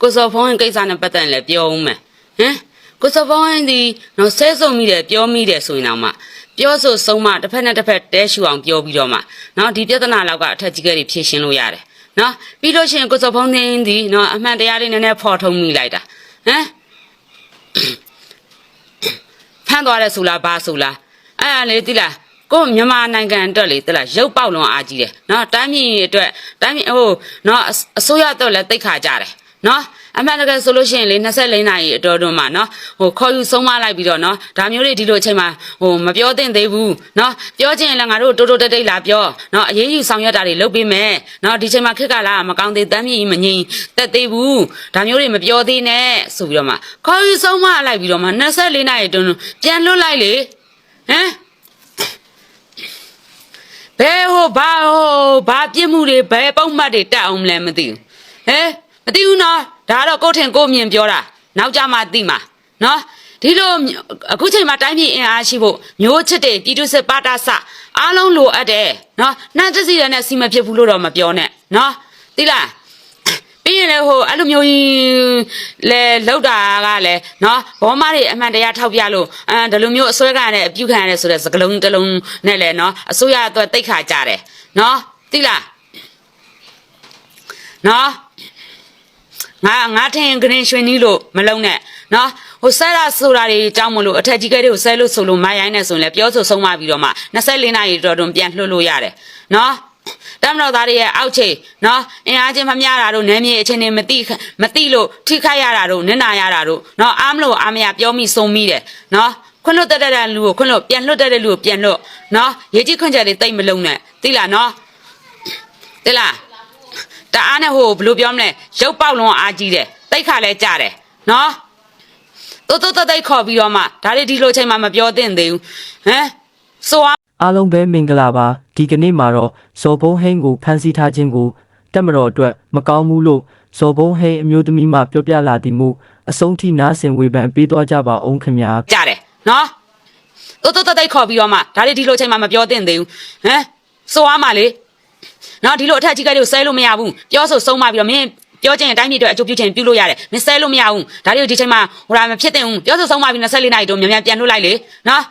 ကိုစော်ဖုံးကိစ္စနဲ့ပတ်သက်ရင်လည်းပြောဦးမယ်ဟမ်ကိုစော်ဖုံးဒီနော်ဆဲဆုံမိတယ်ပြောမိတယ်ဆိုရင်တော့မှပြောဆိုဆုံးမတစ်ဖက်နဲ့တစ်ဖက်တဲရှူအောင်ပြောပြီးတော့မှနော်ဒီပြဿနာလောက်ကအထက်ကြီးကတွေဖြေရှင်းလို့ရတယ်နော်ပြီးလို့ရှိရင်ကိုစော်ဖုံးသိင်းဒီနော်အမှန်တရားလေးနည်းနည်းဖော်ထုတ်မိလိုက်တာဟမ်ဖမ်းသွားတယ်ဆိုလားဘာဆိုလားအဲ့ဒါလေတိလားကိုမြန်မာနိုင်ငံအတွက်လေတိလားရုပ်ပေါက်လွန်အားကြီးတယ်နော်တိုင်းပြည်အတွက်တိုင်းပြည်ဟိုနော်အအစိုးရအတွက်လည်းတိတ်ခါကြတယ် နော်အမှန်တကယ်ဆိုလို့ရှိရင်လေ24နာရီအတော်တွန်းမှာနော်ဟိုခေါ်ယူဆုံးမလိုက်ပြီးတော့နော်ဒါမျိုးတွေဒီလိုအချိန်မှာဟိုမပြောသင့်သေးဘူးနော်ပြောချင်ရင်လည်းငါတို့တိုးတိုးတိတ်တိတ်လာပြောနော်အရေးယူဆောင်ရွက်တာတွေလုပ်ပေးမယ်နော်ဒီချိန်မှာခက်ကလာမကောင်းသေးတမ်းမြည်မငြိမ်တက်သေးဘူးဒါမျိုးတွေမပြောသေးနဲ့ဆိုပြီးတော့မှခေါ်ယူဆုံးမလိုက်ပြီးတော့မှ24နာရီတွန်းပြန်လွတ်လိုက်လေဟမ်ဘယ်ဟိုဘာဟိုဘာပြစ်မှုတွေဘယ်ပုံမှတ်တွေတက်အောင်မလဲမသိဘူးဟဲ မသိဘူးနော်ဒါတော့ကိုယ့်ထင်ကိုယ့်မြင်ပြောတာနောက်ကြမှသိမှာနော်ဒီလိုအခုချိန်မှာတိုင်းပြည်အင်အားရှိဖို့မျိုးချစ်တဲ့ပြည်သူစစ်ပါတာစအားလုံးလိုအပ်တယ်နော်နှမ်းတစီရနဲ့စီမဖြစ်ဘူးလို့တော့မပြောနဲ့နော်သိလားပြီးရင်လည်းဟိုအဲ့လိုမျိုးကြီးလဲလောက်တာကလည်းနော်ဘောမတွေအမှန်တရားထောက်ပြလို့အဲဒီလိုမျိုးအစွဲခံရတဲ့အပြုခံရတဲ့ဆိုတဲ့စကလုံးတစ်လုံးနဲ့လည်းနော်အစိုးရအတွက်တိတ်ခါကြတယ်နော်သိလားနော် ငါငါထင်ကရင်ရွှေနီးလို့မလုံးနဲ့နော်ဟိုဆဲရဆိုတာတွေအကြောင်းမလို့အထက်ကြီးကဲတွေကိုဆဲလို့ဆိုလို့မရိုင်းနဲ့ဆိုရင်လည်းပြောဆိုဆုံးမပြီးတော့မှ24နာရီတော်တွန်ပြန်လှုပ်လို့ရတယ်နော်တမတော်သားတွေရဲ့အောက်ခြေနော်အင်အားချင်းမမျှတာတို့နယ်မြေအချင်းတွေမတိမတိလို့ထိခိုက်ရတာတို့နစ်နာရတာတို့နော်အားမလို့အားမရပြောမိဆုံးမိတယ်နော်ခွန်းလွတ်တက်တဲ့လူကိုခွန်းလွတ်ပြန်လွတ်တဲ့လူကိုပြန်လွတ်နော်ရေကြီးခွန်းချက်တွေတိတ်မလုံးနဲ့သိလားနော်သိလား တအားနဲ့ဟိုဘယ်လိုပြောမလဲရုပ်ပေါက်လုံးအားကြီးတယ်တိတ်ခါလဲကြတယ်နော်တိုးတိုးတိုးတိတ်ခေါ်ပြီးတော့မှဒါတွေဒီလိုချိန်မှမပြောသင့်သေးဘူးဟမ်ဆိုအားအားလုံးပဲမင်္ဂလာပါဒီကနေ့မှာတော့ဇော်ဘုံဟိန်းကိုဖမ်းဆီးထားခြင်းကိုတက်မတော်အတွက်မကောင်းဘူးလို့ဇော်ဘုံဟိန်းအမျိုးသမီးမှပြောပြလာသည်မို့အဆုံးထိနားဆင်ဝေဖန်ပေးသွားကြပါအောင်ခင်ဗျာကြတယ်နော်တိုးတိုးတိုးတိတ်ခေါ်ပြီးတော့မှဒါတွေဒီလိုချိန်မှမပြောသင့်သေးဘူးဟမ်ဆိုအားမှလေ နော်ဒီလိုအထက်ကြီးကလေးကိုဆဲလို့မရဘူးပြောဆိုဆုံးမပြီးတော့မင်းပြောချင်ရင်တိုင်းပြည်အတွက်အကျိုးပြုချင်ပြုလို့ရတယ်မင်းဆဲလို့မရဘူးဒါတွေကိုဒီချိန်မှာဟိုဒါမဖြစ်သင့်ဘူးပြောဆိုဆုံးမပြီး24နာရီတော့မြန်မြန်ပြန်လွတ်လိုက်လေနော်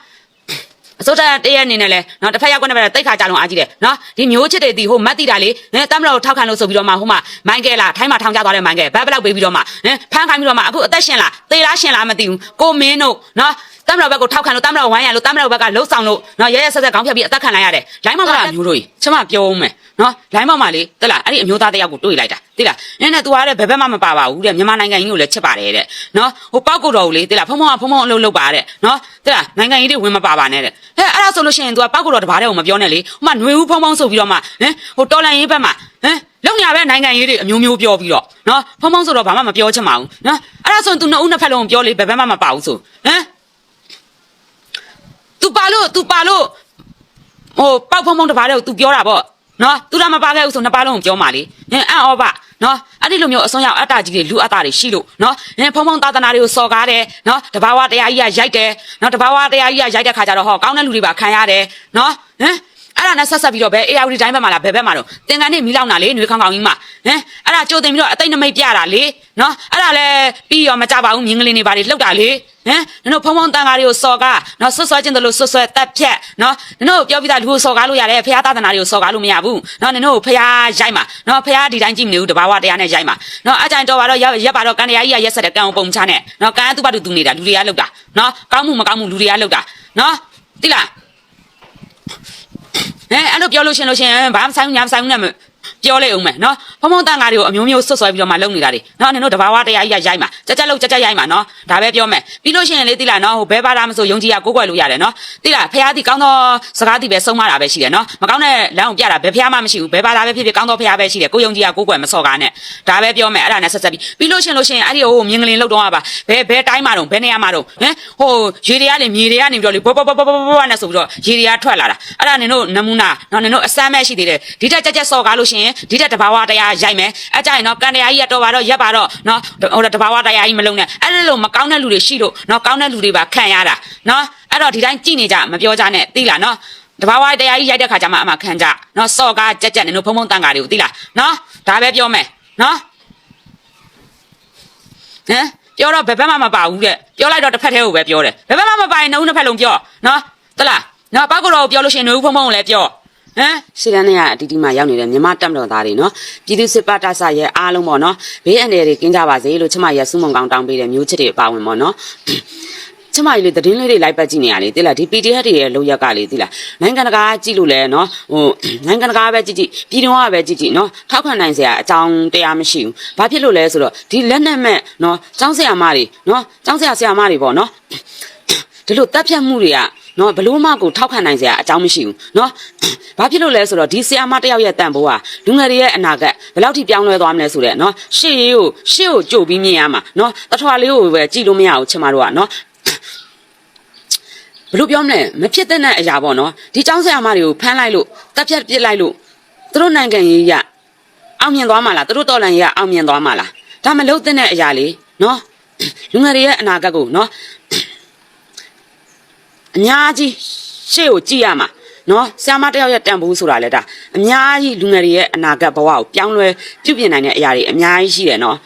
အစိုးရတရက်အနေနဲ့လဲနော်တစ်ဖက်ရောက်ကွနဲ့ပဲတိတ်ခါကြလုံးအားကြီးတယ်နော်ဒီမျိုးချစ်တွေဒီဟိုမတ်တီတာလေဟဲ့တမ်မလို့ထောက်ခံလို့ဆိုပြီးတော့မှဟိုမှာမိုင်းကဲလာထိုင်းမှာထောင်ကျသွားတဲ့မိုင်းကဲဘက်ဘလောက်ပေးပြီးတော့မှဟဲ့ဖမ်းခိုင်းပြီးတော့မှအခုအသက်ရှင်လားသေလားရှင်လားမသိဘူးကိုမင်းတို့နော်တမ်မလို့ဘက်ကိုထောက်ခံလို့တမ်မလို့ဝိုင်းရလို့တမ်မလို့ဘက်ကလှုပ်ဆောင်လို့နော်ရဲရဲဆက်ဆက်ခေါင်းဖြတ်ပြီးအသက်ခံလိုက်ရတယ်လိုင်းမောင်ကမျိုးတို့ကြီးချမပြောဦးမယ် နော်လိုင်းမောင်မလေးတလားအဲ့ဒီအမျိုးသားတယောက်ကိုတွေ့လိုက်တာတိလားနင်းနဲ့ तू ကလည်းဘယ်ဘက်မှမပါပါဘူးတဲ့မြန်မာနိုင်ငံကြီးကိုလည်းချစ်ပါတယ်တဲ့နော်ဟိုပောက်ကိုတော်ကိုလေတိလားဖုံဖုံကဖုံဖုံအလုပ်လုပ်ပါတဲ့နော်တိလားနိုင်ငံကြီးတွေဝင်မပါပါနဲ့တဲ့ဟဲ့အဲ့ဒါဆိုလို့ရှိရင် तू ကပောက်ကိုတော်တဘာတဲ့ကိုမပြောနဲ့လေဟိုမှຫນွေဦးဖုံဖုံဆိုပြီးတော့မှဟမ်ဟိုတော်လန်ရေးဘက်မှာဟမ်လုံညာပဲနိုင်ငံရေးတွေအမျိုးမျိုးပြောပြီးတော့နော်ဖုံဖုံဆိုတော့ဘာမှမပြောချင်ပါဘူးနော်အဲ့ဒါဆိုရင် तू နှစ်ဦးနှစ်ဖက်လုံးပြောလေဘယ်ဘက်မှမပါဘူးဆိုဟမ် तू ပါလို့ तू ပါလို့ ဟိုပောက်ဖုံဖုံတပါးတဲ့ကို तू ပြောတာပေါ့ နော် तू တော့မပါခဲ့ဘူးဆိုနှစ်ပါးလုံးကိုပြောမှလေဟင်အံ့ဩပါနော်အဲ့ဒီလိုမျိုးအစွန်းရောက်အတ္တကြီးတွေလူအတ္တတွေရှိလို့နော်ဟင်ဖုံဖုံသာသနာတွေကိုစော်ကားတယ်နော်တဘာဝတရားကြီးကရိုက်တယ်နော်တဘာဝတရားကြီးကရိုက်တဲ့ခါကျတော့ဟောကောင်းတဲ့လူတွေပါခံရတယ်နော်ဟင် အဲ့ဒါနဲ့ဆက်ဆက်ပြီးတော့ဘယ် AR တိုင်းဘက်မှာလားဘယ်ဘက်မှာတော့သင်္ကန်းနဲ့မီးလောင်တာလေຫນွေခေါင်ခေါင်ကြီးမှာဟင်အဲ့ဒါကြိုတင်ပြီးတော့အသိနမိတ်ပြတာလေနော်အဲ့ဒါလည်းပြီးရောမကြပါဘူးမြင်းကလေးတွေပါလေလှုပ်တာလေဟမ်နင်တို့ဖုံဖုံတန်ကားတွေကိုစော်ကားနော်ဆွတ်ဆွဲခြင်းတို့လို့ဆွတ်ဆွဲတက်ဖြတ်နော်နင်တို့ပြောပြီးသားလူကိုစော်ကားလို့ရတယ်ဖះသာသနာတွေကိုစော်ကားလို့မရဘူးနော်နင်တို့ဖះရိုက်မှာနော်ဖះဒီတိုင်းကြည့်မနေဘူးတဘာဝတရားနဲ့ရိုက်မှာနော်အကြိုင်တော်ပါတော့ရက်ပါတော့ကန်တရားကြီးကရက်ဆက်တဲ့ကန်အောင်ပုံချနဲ့နော်ကန်သူ့ဘာသူသူနေတာလူတွေကလှုပ်တာနော်ကောင်းမှုမကောင်းမှုလူတွေကလှုပ်တာနော်တိလား ဟဲ့အဲ့လိုပြောလို့ရှင်လို့ရှင်ဘာမှဆိုင်ဘူးညာမဆိုင်ဘူးနဲ့ ပြောလိုက်အောင်မယ်နော်ဖုံဖုံတန်ကားတွေကိုအမျိုးမျိုးဆွတ်ဆွဲပြီးတော့မှလုပ်နေတာတွေနော်နင်တို့တဘာဝတရားကြီးကရိုက်မှာကြက်ကြက်လို့ကြက်ကြက်ရိုက်မှာနော်ဒါပဲပြောမယ်ပြီးလို့ရှိရင်လေတိလာနော်ဟိုဘဲပါတာမဆိုယုံကြည်ရကိုးကွယ်လို့ရတယ်နော်တိလာဖះသည်ကောင်းသောစကားသည်ပဲဆုံးမတာပဲရှိတယ်နော်မကောင်းတဲ့လမ်းကိုပြတာဘယ်ဖះမှမရှိဘူးဘဲပါတာပဲဖြစ်ဖြစ်ကောင်းသောဖះပဲရှိတယ်ကိုယုံကြည်ရကိုးကွယ်မစော်ကားနဲ့ဒါပဲပြောမယ်အဲ့ဒါနဲ့ဆက်ဆက်ပြီးပြီးလို့ရှိရင်လို့ရှိရင်အဲ့ဒီဟိုမြင်ကလေးလောက်တော့ပါဘဲဘဲတိုင်းမှာတော့ဘဲနေရာမှာတော့ဟမ်ဟိုရေတွေကနေမြေတွေကနေပြီးတော့လေဘောဘောဘောဘောဘောနဲ့ဆိုပြီးတော့ရေတွေကထွက်လာတာအဲ့ဒါနင်တို့နမူနာနော်နင်တို့အစမ်းမဲ့ရှိသေးတယ်ဒီတက်ကြက်ကြက်စော်ကားလို့ရှိရင်ဒီတက်တဘာဝတရားရိုက်မယ်အကြိုင်နော်ကန်တရားကြီးရတော့ပါတော့ရက်ပါတော့နော်ဟိုတဘာဝတရားကြီးမလုံးနဲ့အဲ့လိုမကောင်းတဲ့လူတွေရှိလို့နော်ကောင်းတဲ့လူတွေပါခံရတာနော်အဲ့တော့ဒီတိုင်းကြည်နေကြမပြောကြနဲ့သိလားနော်တဘာဝတရားကြီးရိုက်တဲ့ခါကျမှအမှခံကြနော်စော်ကားကြက်ကြက်နင်တို့ဖုံဖုံတန်ကားတွေကိုသိလားနော်ဒါပဲပြောမယ်နော်ဟမ်ပြောတော့ဘယ်ဘက်မှမပါဘူးတဲ့ပြောလိုက်တော့တစ်ဖက်တည်းကိုပဲပြောတယ်ဘယ်ဘက်မှမပါရင်နှုံးတစ်ဖက်လုံးပြောနော်တလားနော်ပောက်ကတော့ပြောလို့ရှိရင်နှုတ်ဖုံဖုံကိုလည်းပြော ဟမ်စီရန်နဲ့ကအတီးတီမှာရောက်နေတဲ့မြမတက်မတော်သားတွေနော်ပြည်သူစစ်ပတ်တဆရဲ့အားလုံးပေါ့နော်ဘေးအန္တရာယ်တွေကင်းကြပါစေလို့ချမရဲ့စုမုံကောင်းတောင်းပေးတဲ့မျိုးချစ်တွေအပါဝင်ပေါ့နော်ကျမကြီးလေသတင်းလေးတွေလိုက်ပတ်ကြည့်နေရလေတိလားဒီ PDF တွေရဲ့လောက်ရက်ကလေတိလားနိုင်ငံတကာကြည့်လို့လဲနော်ဟိုနိုင်ငံတကာပဲကြည့်ကြည့်ပြည်တော်ကပဲကြည့်ကြည့်နော်ထောက်ခံနိုင်စရာအကြောင်းတရားမရှိဘူးဘာဖြစ်လို့လဲဆိုတော့ဒီလက်နဲ့မဲ့နော်ចောင်းဆရာမတွေနော်ចောင်းဆရာဆရာမတွေပေါ့နော် ဒီလိုတက်ဖြတ်မှုတွေကနော်ဘလို့မကိုထောက်ခံနိုင်စရာအကြောင်းမရှိဘူးနော်ဘာဖြစ်လို့လဲဆိုတော့ဒီဆရာမတစ်ယောက်ရဲ့တန်ဖိုးဟာလူငယ်တွေရဲ့အနာဂတ်ဘယ်လောက်ထိပြောင်းလဲသွားမလဲဆိုတဲ့နော်ရှေ့ရေးကိုရှေ့ကိုကြိုပြီးမြင်ရမှာနော်တထွာလေးကိုပဲကြည့်လို့မရဘူးချင်မတို့ကနော်ဘလို့ပြောမလဲမဖြစ်တဲ့အရာပေါ့နော်ဒီចောင်းဆရာမတွေကိုဖမ်းလိုက်လို့တက်ဖြတ်ပစ်လိုက်လို့သူတို့နိုင်ငံရေးရအောင်မြင်သွားမှာလားသူတို့တော်လန်ရေးရအောင်မြင်သွားမှာလားဒါမလို့တဲ့အရာလေးနော်လူငယ်တွေရဲ့အနာဂတ်ကိုနော် အများကြီးရှေ့ကိုကြည့်ရမှာနော်ဆရာမတယောက်ရဲ့တန်ဖိုးဆိုတာလဲဒါအများကြီးလူငယ်တွေရဲ့အနာဂတ်ဘဝကိုပြောင်းလဲပြုပြင်နိုင်တဲ့အရာတွေအများကြီးရှိတယ်နော်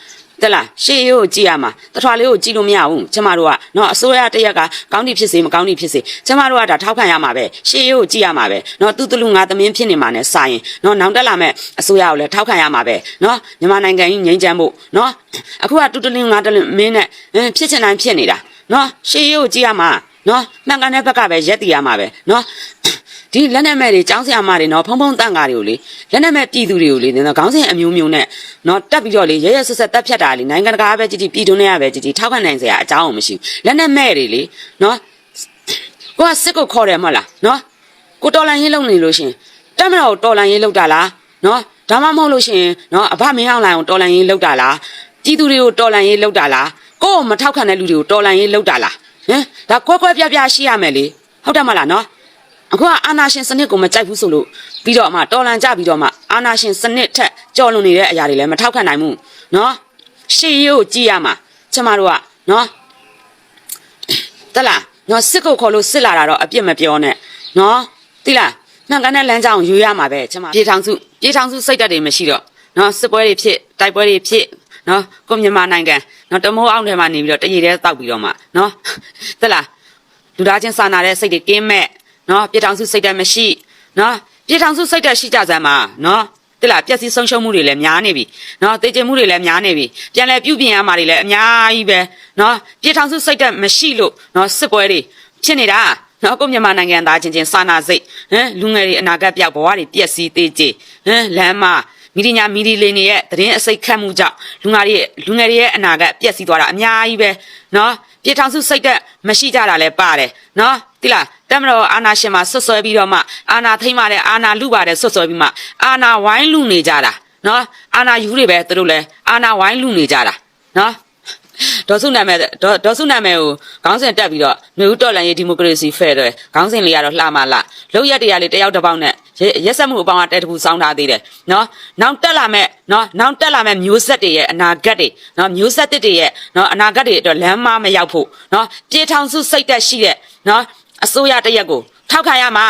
တက်လားရှေ့ရိုးကိုကြည့်ရမှာတထွာလေးကိုကြည့်လို့မရဘူးကျမတို့ကနော်အစိုးရတစ်ရက်ကကောင်းတီဖြစ်စေမကောင်းတီဖြစ်စေကျမတို့ကဒါထောက်ခံရမှာပဲရှေ့ရိုးကိုကြည့်ရမှာပဲနော်သူတလူငါသမင်းဖြစ်နေမှာ ਨੇ စာရင်နော်နောင်တက်လာမဲ့အစိုးရကိုလည်းထောက်ခံရမှာပဲနော်မြန်မာနိုင်ငံကြီးငြိမ်းချမ်းဖို့နော်အခုကတူတလူငါတလူမင်းနဲ့အင်းဖြစ်ချင်တိုင်းဖြစ်နေတာနော်ရှေ့ရိုးကိုကြည့်ရမှာ နော်မှန်ကန်တဲ့ဘက်ကပဲရက်တည်ရမှာပဲနော်ဒီလက်နဲ့မဲ့တွေចောင်းဆရာမတွေနော်ဖုံဖုံတန့်ကားတွေကိုလေလက်နဲ့မဲ့ပြည်သူတွေကိုလေနော်ခေါင်းစဉ်အမျိုးမျိုးနဲ့နော်တက်ပြီးတော့လေရရဆက်ဆက်တက်ဖြတ်တာလေနိုင်ငံတကာပဲကြည်ကြည်ပြည်တွင်းနဲ့ပဲကြည်ကြည်ထောက်ခံနိုင်စရာအကြောင်းမရှိဘူးလက်နဲ့မဲ့တွေလေနော်ကိုကစစ်ကိုခေါ်တယ်မဟုတ်လားနော်ကိုတော်လန်ရေးလုပ်နေလို့ရှင်တက်မတော်တော်လန်ရေးလုပ်တာလားနော်ဒါမှမဟုတ်လို့ရှင်နော်အဘမင်းအောင်လိုင်ကိုတော်လန်ရေးလုပ်တာလားပြည်သူတွေကိုတော်လန်ရေးလုပ်တာလားကို့ကိုမထောက်ခံတဲ့လူတွေကိုတော်လန်ရေးလုပ်တာလား ဟင်ဒါခွဲခွဲပြားပြားရှိရမယ်လေဟုတ်တယ်မလားနော်အခုကအာနာရှင်စနစ်ကိုမကြိုက်ဘူးဆိုလို့ပြီးတော့အမတော်လန်ကြပြီးတော့မှအာနာရှင်စနစ်ထက်ကြော်လွန်နေတဲ့အရာတွေလည်းမထောက်ခံနိုင်ဘူးနော်ရှေ့ရိုးကြည့်ရမှာကျမတို့ကနော်တလားနော်စစ်ကိုခေါ်လို့စစ်လာတာတော့အပြစ်မပြောနဲ့နော်သိလားနှံကန်းတဲ့လမ်းကြောင်းယူရမှာပဲကျမပြေထောင်စုပြေထောင်စုစိတ်ဓာတ်တွေမရှိတော့နော်စစ်ပွဲတွေဖြစ်တိုက်ပွဲတွေဖြစ် နော်ကိုမြန်မာနိုင်ငံနော်တမိုးအောင်ထဲမှာနေပြီးတော့တရေတဲတောက်ပြီးတော့မှနော်တက်လားလူသားချင်းစာနာတဲ့စိတ်တွေကင်းမဲ့နော်ပြစ်ထောင်စုစိတ်ဓာတ်မရှိနော်ပြစ်ထောင်စုစိတ်ဓာတ်ရှိကြစမ်းပါနော်တက်လားပျက်စီးဆုံးရှုံးမှုတွေလည်းများနေပြီနော်တေကျင်မှုတွေလည်းများနေပြီပြန်လဲပြုပြင်ရမှာတွေလည်းအများကြီးပဲနော်ပြစ်ထောင်စုစိတ်ဓာတ်မရှိလို့နော်စစ်ပွဲတွေဖြစ်နေတာနော်ကိုမြန်မာနိုင်ငံသားချင်းချင်းစာနာစိတ်ဟမ်လူငယ်တွေအနာဂတ်ပြောက်ဘဝတွေပျက်စီးသေးကြဟမ်လမ်းမ မီဒီညာမီဒီလေးနေရဲ့သတင်းအစိတ်ခတ်မှုကြောင့်လူငါတွေရဲ့လူငယ်တွေရဲ့အနာဂတ်ပျက်စီးသွားတာအများကြီးပဲနော်ပြေထောင်စုစိတ်သက်မရှိကြတာလည်းပါတယ်နော်တိလားတမတော်အာနာရှင်မှာဆွတ်ဆွဲပြီးတော့မှအာနာထိမ့်ပါတဲ့အာနာလူပါတယ်ဆွတ်ဆွဲပြီးမှအာနာဝိုင်းလူနေကြတာနော်အာနာယူတွေပဲသူတို့လည်းအာနာဝိုင်းလူနေကြတာနော်ဒေါ်စုနာမည်ဒေါ်ဒေါ်စုနာမည်ကိုခေါင်းစဉ်တက်ပြီးတော့မြို့ဦးတော်လန်ရေးဒီမိုကရေစီဖဲတယ်ခေါင်းစဉ်လေးကတော့လှမလှလောက်ရက်တရားလေးတယောက်တစ်ပေါက်နဲ့ ရက်ဆက်မှုအပေါင်းကတဲတခုစောင်းထားသေးတယ်နော်နောက်တက်လာမဲ့နော်နောက်တက်လာမဲ့မျိုးဆက်တွေရဲ့အနာဂတ်တွေနော်မျိုးဆက်တွေရဲ့နော်အနာဂတ်တွေအတွက်လမ်းမမရောက်ဖို့နော်ပြေထောင်စုစိတ်သက်ရှိတဲ့နော်အစိုးရတရက်ကိုထောက်ခံရမှာ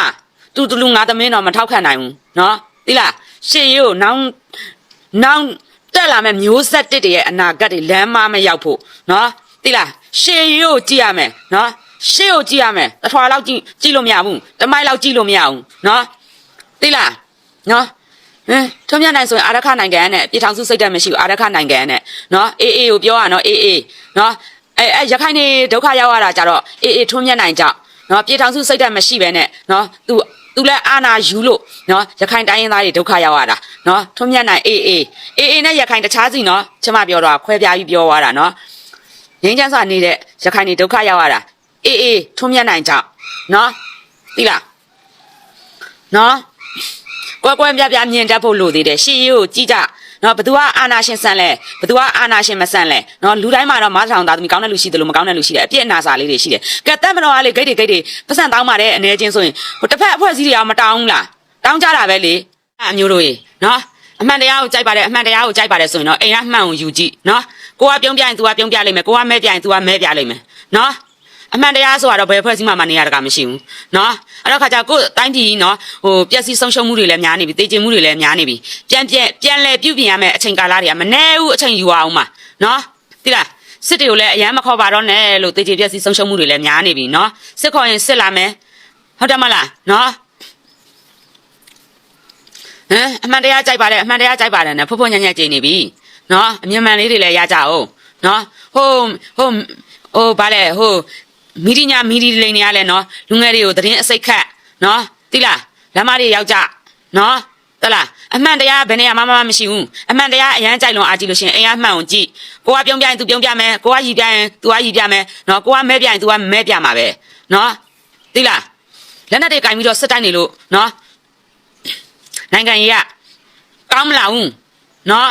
တူတူလူငါသမင်းတော့မထောက်ခံနိုင်ဘူးနော်သိလားရှေ့ရိုးနောင်နောင်တက်လာမဲ့မျိုးဆက်တစ်တွေရဲ့အနာဂတ်တွေလမ်းမမရောက်ဖို့နော်သိလားရှေ့ရိုးကြည့်ရမယ်နော်ရှေ့ကိုကြည့်ရမယ်တစ်ထွာလောက်ကြည့်ကြည့်လို့မရဘူးတမိုက်လောက်ကြည့်လို့မရဘူးနော် သိလားနော်ဟမ်ထုံးမြနိုင်ဆိုရင်အာရခနိုင်ငံနဲ့ပြည်ထောင်စုစိတ်ဓာတ်မရှိဘူးအာရခနိုင်ငံနဲ့နော်အေးအေးကိုပြောရနော်အေးအေးနော်အဲအဲရခိုင်နေဒုက္ခရောက်ရတာကြတော့အေးအေးထုံးမြနိုင်ကြောက်နော်ပြည်ထောင်စုစိတ်ဓာတ်မရှိပဲနဲ့နော်သူသူလည်းအာနာယူလို့နော်ရခိုင်တိုင်းရင်းသားတွေဒုက္ခရောက်ရတာနော်ထုံးမြနိုင်အေးအေးအေးအေးနဲ့ရခိုင်တခြားစီနော်ကျမပြောတော့ခွဲပြားပြီးပြောသွားတာနော်ငင်းချမ်းစွာနေတဲ့ရခိုင်တွေဒုက္ခရောက်ရတာအေးအေးထုံးမြနိုင်ကြောက်နော်သိလားနော် ကွက်ကွက်ပြပြမြင်တတ်ဖို့လိုသေးတယ်ရှေ့ရိုးကြည့်ကြနော်ဘသူကအာနာရှင်ဆန်လဲဘသူကအာနာရှင်မဆန်လဲနော်လူတိုင်းမှာတော့မဆအောင်သားသမီးကောင်းတဲ့လူရှိတယ်လို့မကောင်းတဲ့လူရှိတယ်အပြစ်အနာစာလေးတွေရှိတယ်ကဲတက်မတော်ကလေဂိတ်တွေဂိတ်တွေပတ်စံတောင်းပါတယ်အနေချင်းဆိုရင်ဟိုတစ်ဖက်အဖွဲ့အစည်းတွေကမတောင်းဘူးလားတောင်းကြတာပဲလေအမျိုးတို့ရေနော်အမှန်တရားကိုကြိုက်ပါတယ်အမှန်တရားကိုကြိုက်ပါတယ်ဆိုရင်တော့အိမ်ကမှန်ကိုယူကြည့်နော်ကိုကပြုံးပြရင် तू ကပြုံးပြလိမ့်မယ်ကိုကမဲပြရင် तू ကမဲပြလိမ့်မယ်နော် အမှန်တရားဆိုတော့ဘယ်ဖွဲ့စည်းမှမနေရတကမရှိဘူးเนาะအဲ့တော့ခါကျကိုယ်တိုင်းပြည်เนาะဟိုပျက်စီးဆုံးရှုံးမှုတွေလည်းများနေပြီတေကျင်မှုတွေလည်းများနေပြီပြန်ပြန်ပြန်လဲပြုတ်ပြင်ရမယ်အချိန်ကာလတွေကမနှဲဘူးအချိန်ယူအောင်မှာเนาะတိလား စစ်တွေကိုလည်းအရန်မခေါ်ပါတော့နဲ့လို့တေချေပြက်စီဆုံးရှုံးမှုတွေလည်းများနေပြီနော်စစ်ခေါ်ရင်စစ်လာမယ်ဟုတ်တယ်မလားနော်ဟမ်အမှန်တရားကြိုက်ပါတယ်အမှန်တရားကြိုက်ပါတယ်နဲ့ဖွဖွညံ့ညံ့ကြည်နေပြီနော်အမြင်မှန်လေးတွေလည်းရကြအောင်နော်ဟိုဟိုဟိုဗာလေဟို မီဒီညာမီဒီလိန်နေရလဲနော်လူငယ်တွေကိုသတင်းအစိတ်ခတ်နော်တိလားလမ်းမတွေရောက်ကြနော်တလားအမှန်တရားဘယ်နေရာမှမမရှိဘူးအမှန်တရားအရန်ကြိုက်လွန်အားကြည့်လို့ရှရင်အင်အားမှန်အောင်ကြည့်ကိုကပြုံးပြရင် तू ပြုံးပြမယ်ကိုကရည်ပြရင် तू ကရည်ပြမယ်နော်ကိုကမဲပြရင် तू ကမဲပြမှာပဲနော်တိလားလက်နက်တွေကင်ပြီးတော့စစ်တိုက်နေလို့နော်နိုင်ငံကြီးကကောင်းမလားဘူးနော်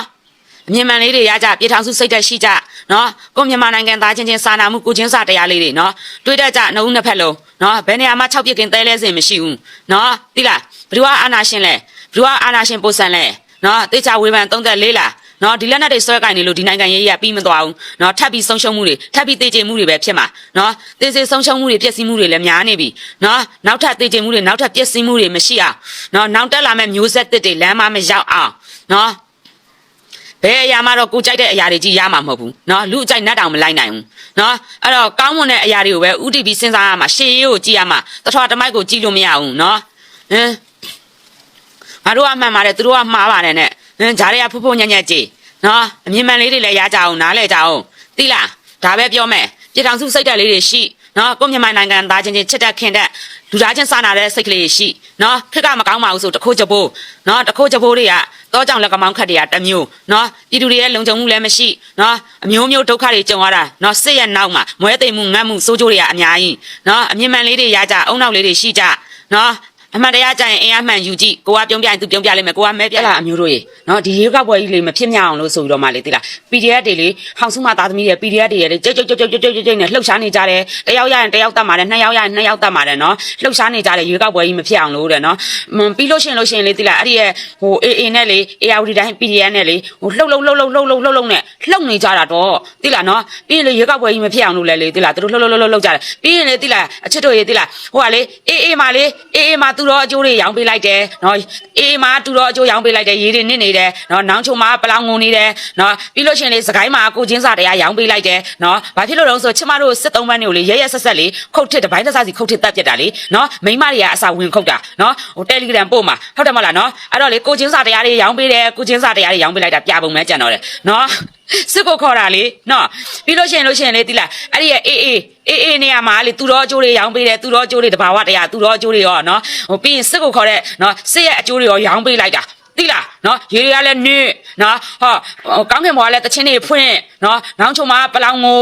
အမြင်မှန်လေးတွေရကြပြေထောင်စုစိတ်သက်ရှိကြနော်ကိုမြန်မာနိုင်ငံသားချင်းချင်းစာနာမှုကိုချင်းစာတရားလေးတွေနော်တွေးတတ်ကြနှုတ်နှစ်ဖက်လုံးနော်ဘယ်နေရာမှာ6ပြစ်ကင်တဲလဲစင်မရှိဘူးနော်တိလားဘယ်သူကအာနာရှင်လဲဘယ်သူကအာနာရှင်ပို့ဆန်လဲနော်တေချာဝေဖန်34လားနော်ဒီလက်နက်တွေဆွဲကင်နေလို့ဒီနိုင်ငံရေးရပြီးမသွားဘူးနော်ထပ်ပြီးဆုံးရှုံးမှုတွေထပ်ပြီးတေချေမှုတွေပဲဖြစ်မှာနော်တေချေဆုံးရှုံးမှုတွေပျက်စီးမှုတွေလည်းများနေပြီနော်နောက်ထပ်တေချေမှုတွေနောက်ထပ်ပျက်စီးမှုတွေမရှိအောင်နော်နောက်တက်လာမဲ့မျိုးဆက်တစ်တွေလမ်းမမရောက်အောင်နော် ဘယ်အရာမှတော့ကိုကြိုက်တဲ့အရာတွေကြီးရမှာမဟုတ်ဘူးနော်လူအကြိုက်နတ်တောင်မလိုက်နိုင်ဘူးနော်အဲ့တော့ကောင်းမွန်တဲ့အရာတွေကိုပဲဥတီပြီးစဉ်းစားရမှာရှေးရေးကိုကြည့်ရမှာတထွားတမိုက်ကိုကြည့်လို့မရဘူးနော်ဟင်ငါတို့ကမှန်ပါတယ်သူတို့ကမှားပါတယ်နဲ့ဟင်ဂျားတွေကဖုတ်ဖုတ်ညံ့ညံ့ကြည်နော်အမြင်မှန်လေးတွေလည်းရကြအောင်နားလဲကြအောင်သိလားဒါပဲပြောမယ်ပြည်ထောင်စုစိတ်ဓာတ်လေးတွေရှိ နော်ကိုမြန်မာနိုင်ငံသားချင်းချင်းချစ်တက်ခင်တဲ့လူသားချင်းစာနာတဲ့စိတ်ကလေးရှိနော်ခက်ကမကောင်းပါဘူးဆိုတခိုးကြပိုးနော်တခိုးကြပိုးတွေကတော့ကြောင့်လက်ကမောင်းခတ်တွေကတမျိုးနော်ပြည်သူတွေရဲ့လုံခြုံမှုလည်းမရှိနော်အမျိုးမျိုးဒုက္ခတွေကြုံရတာနော်စစ်ရဲ့နောက်မှာမွဲသိမ်မှုငတ်မှုစိုးကျိုးတွေကအများကြီးနော်အမြင်မှန်လေးတွေရကြအုံနောက်လေးတွေရှိကြနော် အမှန်တရားကြရင်အင်အားမှန်ယူကြည့်ကိုကပြုံးပြရင်သူပြုံးပြလိမ့်မယ်ကိုကမဲပြလာအမျိုးတို့ရေနော်ဒီရေကပွဲကြီးလေးမဖြစ်မြောက်အောင်လို့ဆိုပြီးတော့မှလေတိလား PDF တွေလေဟောင်စုမသားသမီးတွေ PDF တွေလေကြိတ်ကြိတ်ကြိတ်ကြိတ်ကြိတ်ကြိတ်နဲ့လှုပ်ရှားနေကြတယ်တယောက်ရရင်တယောက်တတ်မှာတယ်နှစ်ယောက်ရရင်နှစ်ယောက်တတ်မှာတယ်နော်လှုပ်ရှားနေကြတယ်ရေကပွဲကြီးမဖြစ်အောင်လို့တဲ့နော်ပြီးလို့ရှိရင်လို့ရှိရင်လေတိလားအဲ့ဒီရဲ့ဟို AA နဲ့လေ ARD တိုင်း PDF နဲ့လေဟိုလှုပ်လှုပ်လှုပ်လှုပ်လှုပ်လှုပ်လှုပ်လှုပ်နဲ့လှုပ်နေကြတာတော့တိလားနော်ပြီးရင်လေရေကပွဲကြီးမဖြစ်အောင်လို့လဲလေတိလားသူတို့လှုပ်လှုပ်လှုပ်လှုပ်ကြတယ်ပြီးရင်လေတိလားအချစ်တို့ရေတိလားဟိုကလေ AA မှာလေ AA မှာသူတော့အကျိုးတွေရောင်းပေးလိုက်တယ်နော် AA မှာသူတော့အကျိုးရောင်းပေးလိုက်တယ်ရေတွေနစ်နေတယ်နော်နောင်ချုံမှာပလောင်ငုံနေတယ်နော်ပြီးလို့ရှိရင်လေစကိုင်းမှာကိုချင်းစာတရားရောင်းပေးလိုက်တယ်နော်ဘာဖြစ်လို့လဲဆိုချစ်မတို့စစ်သုံးပန်းတွေကိုလေရဲရဲဆက်ဆက်လေခုတ်ထစ်တပိုင်းတစ်စားစီခုတ်ထစ်တက်ပြက်တာလေနော်မိန်းမတွေကအစာဝင်ခုတ်တာနော်ဟိုတယ်လီဂရမ်ပို့မှာဟုတ်တယ်မလားနော်အဲ့တော့လေကိုချင်းစာတရားတွေရောင်းပေးတယ်ကိုချင်းစာတရားတွေရောင်းပေးလိုက်တာပြပုံမဲကြံတော့တယ်နော် စစ်ကိုခေါ်တာလေနော်ပြီးလို့ရှိရင်လို့ရှိရင်လေတိလားအဲ့ဒီရဲ့အေးအေးအေးအေးနေရာမှာလေသူတော်အကျိုးတွေရောင်းပေးတယ်သူတော်အကျိုးတွေတဘာဝတရားသူတော်အကျိုးတွေရောနော်ဟိုပြီးရင်စစ်ကိုခေါ်တဲ့နော်စစ်ရဲ့အကျိုးတွေရောရောင်းပေးလိုက်တာတိလားနော်ရေတွေကလည်းနစ်နော်ဟောကောင်းကင်ဘွားလည်းတချင်းတွေဖွင့်နော်နောင်ချုံမှာပလောင်ကို